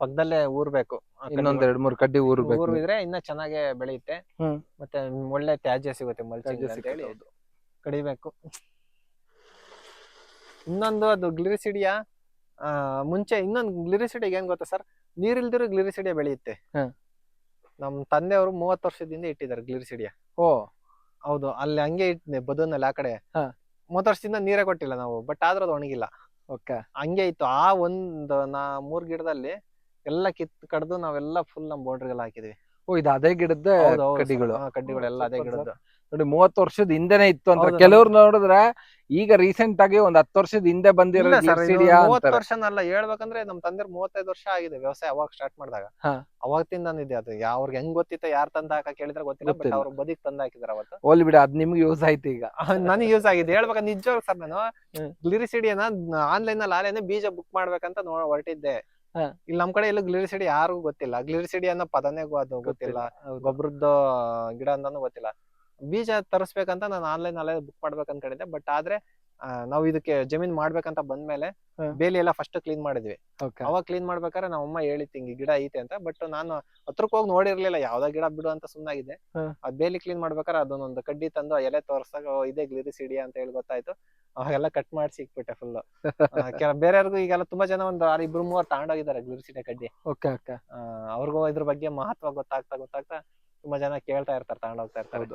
ಪಕ್ಕದಲ್ಲೇ ಊರ್ಬೇಕು. ಆ ಕಡ್ಡಿ ಇನ್ನೊಂದ್ ಎರಡ್ ಮೂರ್ ಕಡ್ಡಿ ಊರ್ಬೇಕು. ಊರಿದ್ರೆ ಇನ್ನ ಚೆನ್ನಾಗೆ ಬೆಳೆಯುತ್ತೆ. ಹ್ಮ್. ಮತ್ತೆ ಒಳ್ಳೆ ತ್ಯಾಜ್ಯ ಸಿಗುತ್ತೆ ಮಲ್ಚಿಂಗ್ ತ್ಯಾಜ್ಯ ಅಂತ ಸಿಗುತ್ತೆ, ಹೇಳಿ ಹೌದು. ಕಡಿಬೇಕು. ಇನ್ನೊಂದು ಅದು ಗ್ಲಿರಿಸಿಡಿಯಾ? ಮುಂಚೆ ಇನ್ನೊಂದು ಗ್ಲಿರಿಸಿಡಿಯ ಏನ್ ಗೊತ್ತಾ ಸರ್? ನೀರಿಲ್ದಿರೋ ಗ್ಲಿರಿಸಿಡಿಯಾ ಬೆಳೆಯುತ್ತೆ. ನಮ್ ತಂದೆಯವರು ಮೂವತ್ ವರ್ಷದಿಂದ ಇಟ್ಟಿದ್ದಾರೆ ಗ್ಲಿರಿಸಿಡಿಯಾ. ಓ. ಹೌದು ಅಲ್ಲಿ ಹಂಗೆ ಇಟ್ಟಿದೆ ಬದುನಲ್ಲಿ ಆ ಕಡೆ. ಮೂವತ್ ಮೂವತ್ತು ವರ್ಷದಿಂದ ನೀರೇ ಕೊಟ್ಟಿಲ್ಲ ನಾವು ಬಟ್ ಆದ್ರೂ ಅದು ಒಣಗಿಲ್ಲ. ಓಕೆ. ಹಂಗೆ ಇತ್ತು. ಆ ಒಂದ್ ನಾ ಮೂರ್ ಗಿಡದಲ್ಲಿ ಎಲ್ಲ ಕಿತ್ ಕಡ್ದು ನಾವೆಲ್ಲ ಫುಲ್ ನಮ್ ಬೌಂಡ್ರಿಗೆಲ್ಲ ಹಾಕಿದ್ವಿ. ಓ ಇದು ಅದೇ ಗಿಡದ ಕಡ್ಡಿಗಳು. ಕಡ್ಡಿಗಳು ಎಲ್ಲ ಕಡ್ಡಿಗಳೆಲ್ಲ ಅದೇ ಗಿಡದ್ದು. ನೋಡಿ ಮೂವತ್ತು ವರ್ಷದ ಹಿಂದೆನೆ ಇತ್ತು ಅಂತ ಹೌದು, ಕೆಲವ್ರು ನೋಡಿದ್ರೆ ಈಗ ರೀಸೆಂಟ್ ಆಗಿ ಒಂದ್ ಹತ್ತು ವರ್ಷದ ಹಿಂದೆ ಬಂದಿರೋ ಇಲ್ಲ ಮೂವತ್ತು ಅಂತಾರೆ. ವರ್ಷನಲ್ಲ ಹೇಳ್ಬೇಕಂದ್ರೆ ನಮ್ ತಂದೆ ಮೂವತ್ತೈದು ವರ್ಷ ಆಗಿದೆ ವ್ಯವಸಾಯ ಅವಾಗ ಸ್ಟಾರ್ಟ್ ಮಾಡಿದಾಗ. ಹಾ. ಅವಾಗ್ತಿಂದ ಇದೆ ಅದು ಅವ್ರಿಗೆ ಹೆಂಗ್ ಗೊತ್ತಿತ್ತು ಯಾರ್ ತಂದ ಹಾಕ ಕೇಳಿದ್ರೆ ಗೊತ್ತಿಲ್ಲ ಬಟ್ ಗೊತ್ತಿಲ್ಲ. ಅವ್ರು ಬದಿಕ್ ತಂದ ಹಾಕಿದಾರೆ ಅವತ್ತು. ಹೋಗ್ಲಿ ಬಿಡಿ ಅದ್ ನಿಮ್ಗೆ ಯೂಸ್ ಆಯ್ತು ಈಗ. ನನಗೆ ಯೂಸ್ ಆಗಿದೆ. ಹೇಳ್ಬೇಕ ನಿಜವಾಗ ಸರ್ ನಾನು ಹ್ಮ್. ಆನ್ಲೈನ್ ಅಲ್ಲಿ ಆನ್ಲೈನ್ ಬೀಜ ಬುಕ್ ಮಾಡ್ಬೇಕಂತ ನೋ ಹೊರಟಿದ್ದೆ. ಇಲ್ಲಿ ನಮ್ ಕಡೆ ಎಲ್ಲೂ ಗ್ಲಿರಿಸಿಡಿ ಯಾರಿಗೂ ಗೊತ್ತಿಲ್ಲ. ಗ್ಲಿರಿಸಿಡಿ ಅನ್ನೋ ಪದನೇ ಗೊ- ಅದು ಗೊತ್ತಿಲ್ಲ. ಗೊಬ್ಬರದ ಗೊಬ್ಬರದ್ದು ಗಿಡ ಅಂತಾನು ಗೊತ್ತಿಲ್ಲ. ಬೀಜ ತರಿಸ್ಬೇಕಂತ ನಾನು ಆನ್ಲೈನ್ ಅಲ್ಲೇ ಬುಕ್ ಮಾಡ್ಬೇಕಂತ ಅನ್ಕೊಂಡಿದ್ದೆ ಬಟ್ ಆದ್ರೆ ನಾವು ಇದಕ್ಕೆ ಜಮೀನ್ ಮಾಡ್ಬೇಕಂತ ಬಂದ್ಮೇಲೆ ಮೇಲೆ ಬೇಲಿ ಎಲ್ಲ ಫಸ್ಟ್ ಕ್ಲೀನ್ ಮಾಡಿದ್ವಿ. ಅವಾಗ ಕ್ಲೀನ್ ಮಾಡ್ಬೇಕಾದ್ರೆ ನಮ್ಮ ಅಮ್ಮ ಹೇಳಿತ್ತು ಹಿಂಗೆ ಗಿಡ ಐತೆ ಅಂತ ಬಟ್ ನಾನು ಹತ್ರಕ್ ಹೋಗಿ ನೋಡಿರ್ಲಿಲ್ಲ ಯಾವ್ದ ಗಿಡ ಬಿಡು ಅಂತ ಸುಮ್ಮನಾಗಿದೆ ಅದ್ ಬೇಲಿ ಕ್ಲೀನ್ ಮಾಡ್ಬೇಕಾದ್ರೆ ಅದನ್ನೊಂದು ಕಡ್ಡಿ ತಂದು ಆ ಎಲೆ ತೋರ್ಸಾಗ ಇದೆ ಇದೇ ಗ್ಲಿರಿಸಿಡಿಯಾ ಅಂತ ಹೇಳಿ ಗೊತ್ತಾಯ್ತು. ಅವಾಗೆಲ್ಲ ಕಟ್ ಮಾಡಿ ಸಿಕ್ಬಿಟ್ಟೆ ಫುಲ್ [laughs] ಬೇರೆಯವ್ರಿಗೂ ಈಗೆಲ್ಲ ತುಂಬಾ ಜನ ಒಂದು ಆರ್ ಇಬ್ರು ಮೂವರ್ ತಗೊಂಡೋಗಿದ್ದಾರೆ ಗ್ಲಿರಿಸಿಡಿಯಾ ಕಡ್ಡಿ. Okay okay. ಆ, ಅವ್ರಿಗೂ ಇದ್ರ ಬಗ್ಗೆ ಮಹತ್ವ ಗೊತ್ತಾಗ್ತಾ ಗೊತ್ತಾಗ್ತಾ ತುಂಬಾ ಜನ ಕೇಳ್ತಾ ಇರ್ತಾರೆ ತಗೊಂಡೋಗ್ತಾ ಇರ್ತಾರೆ.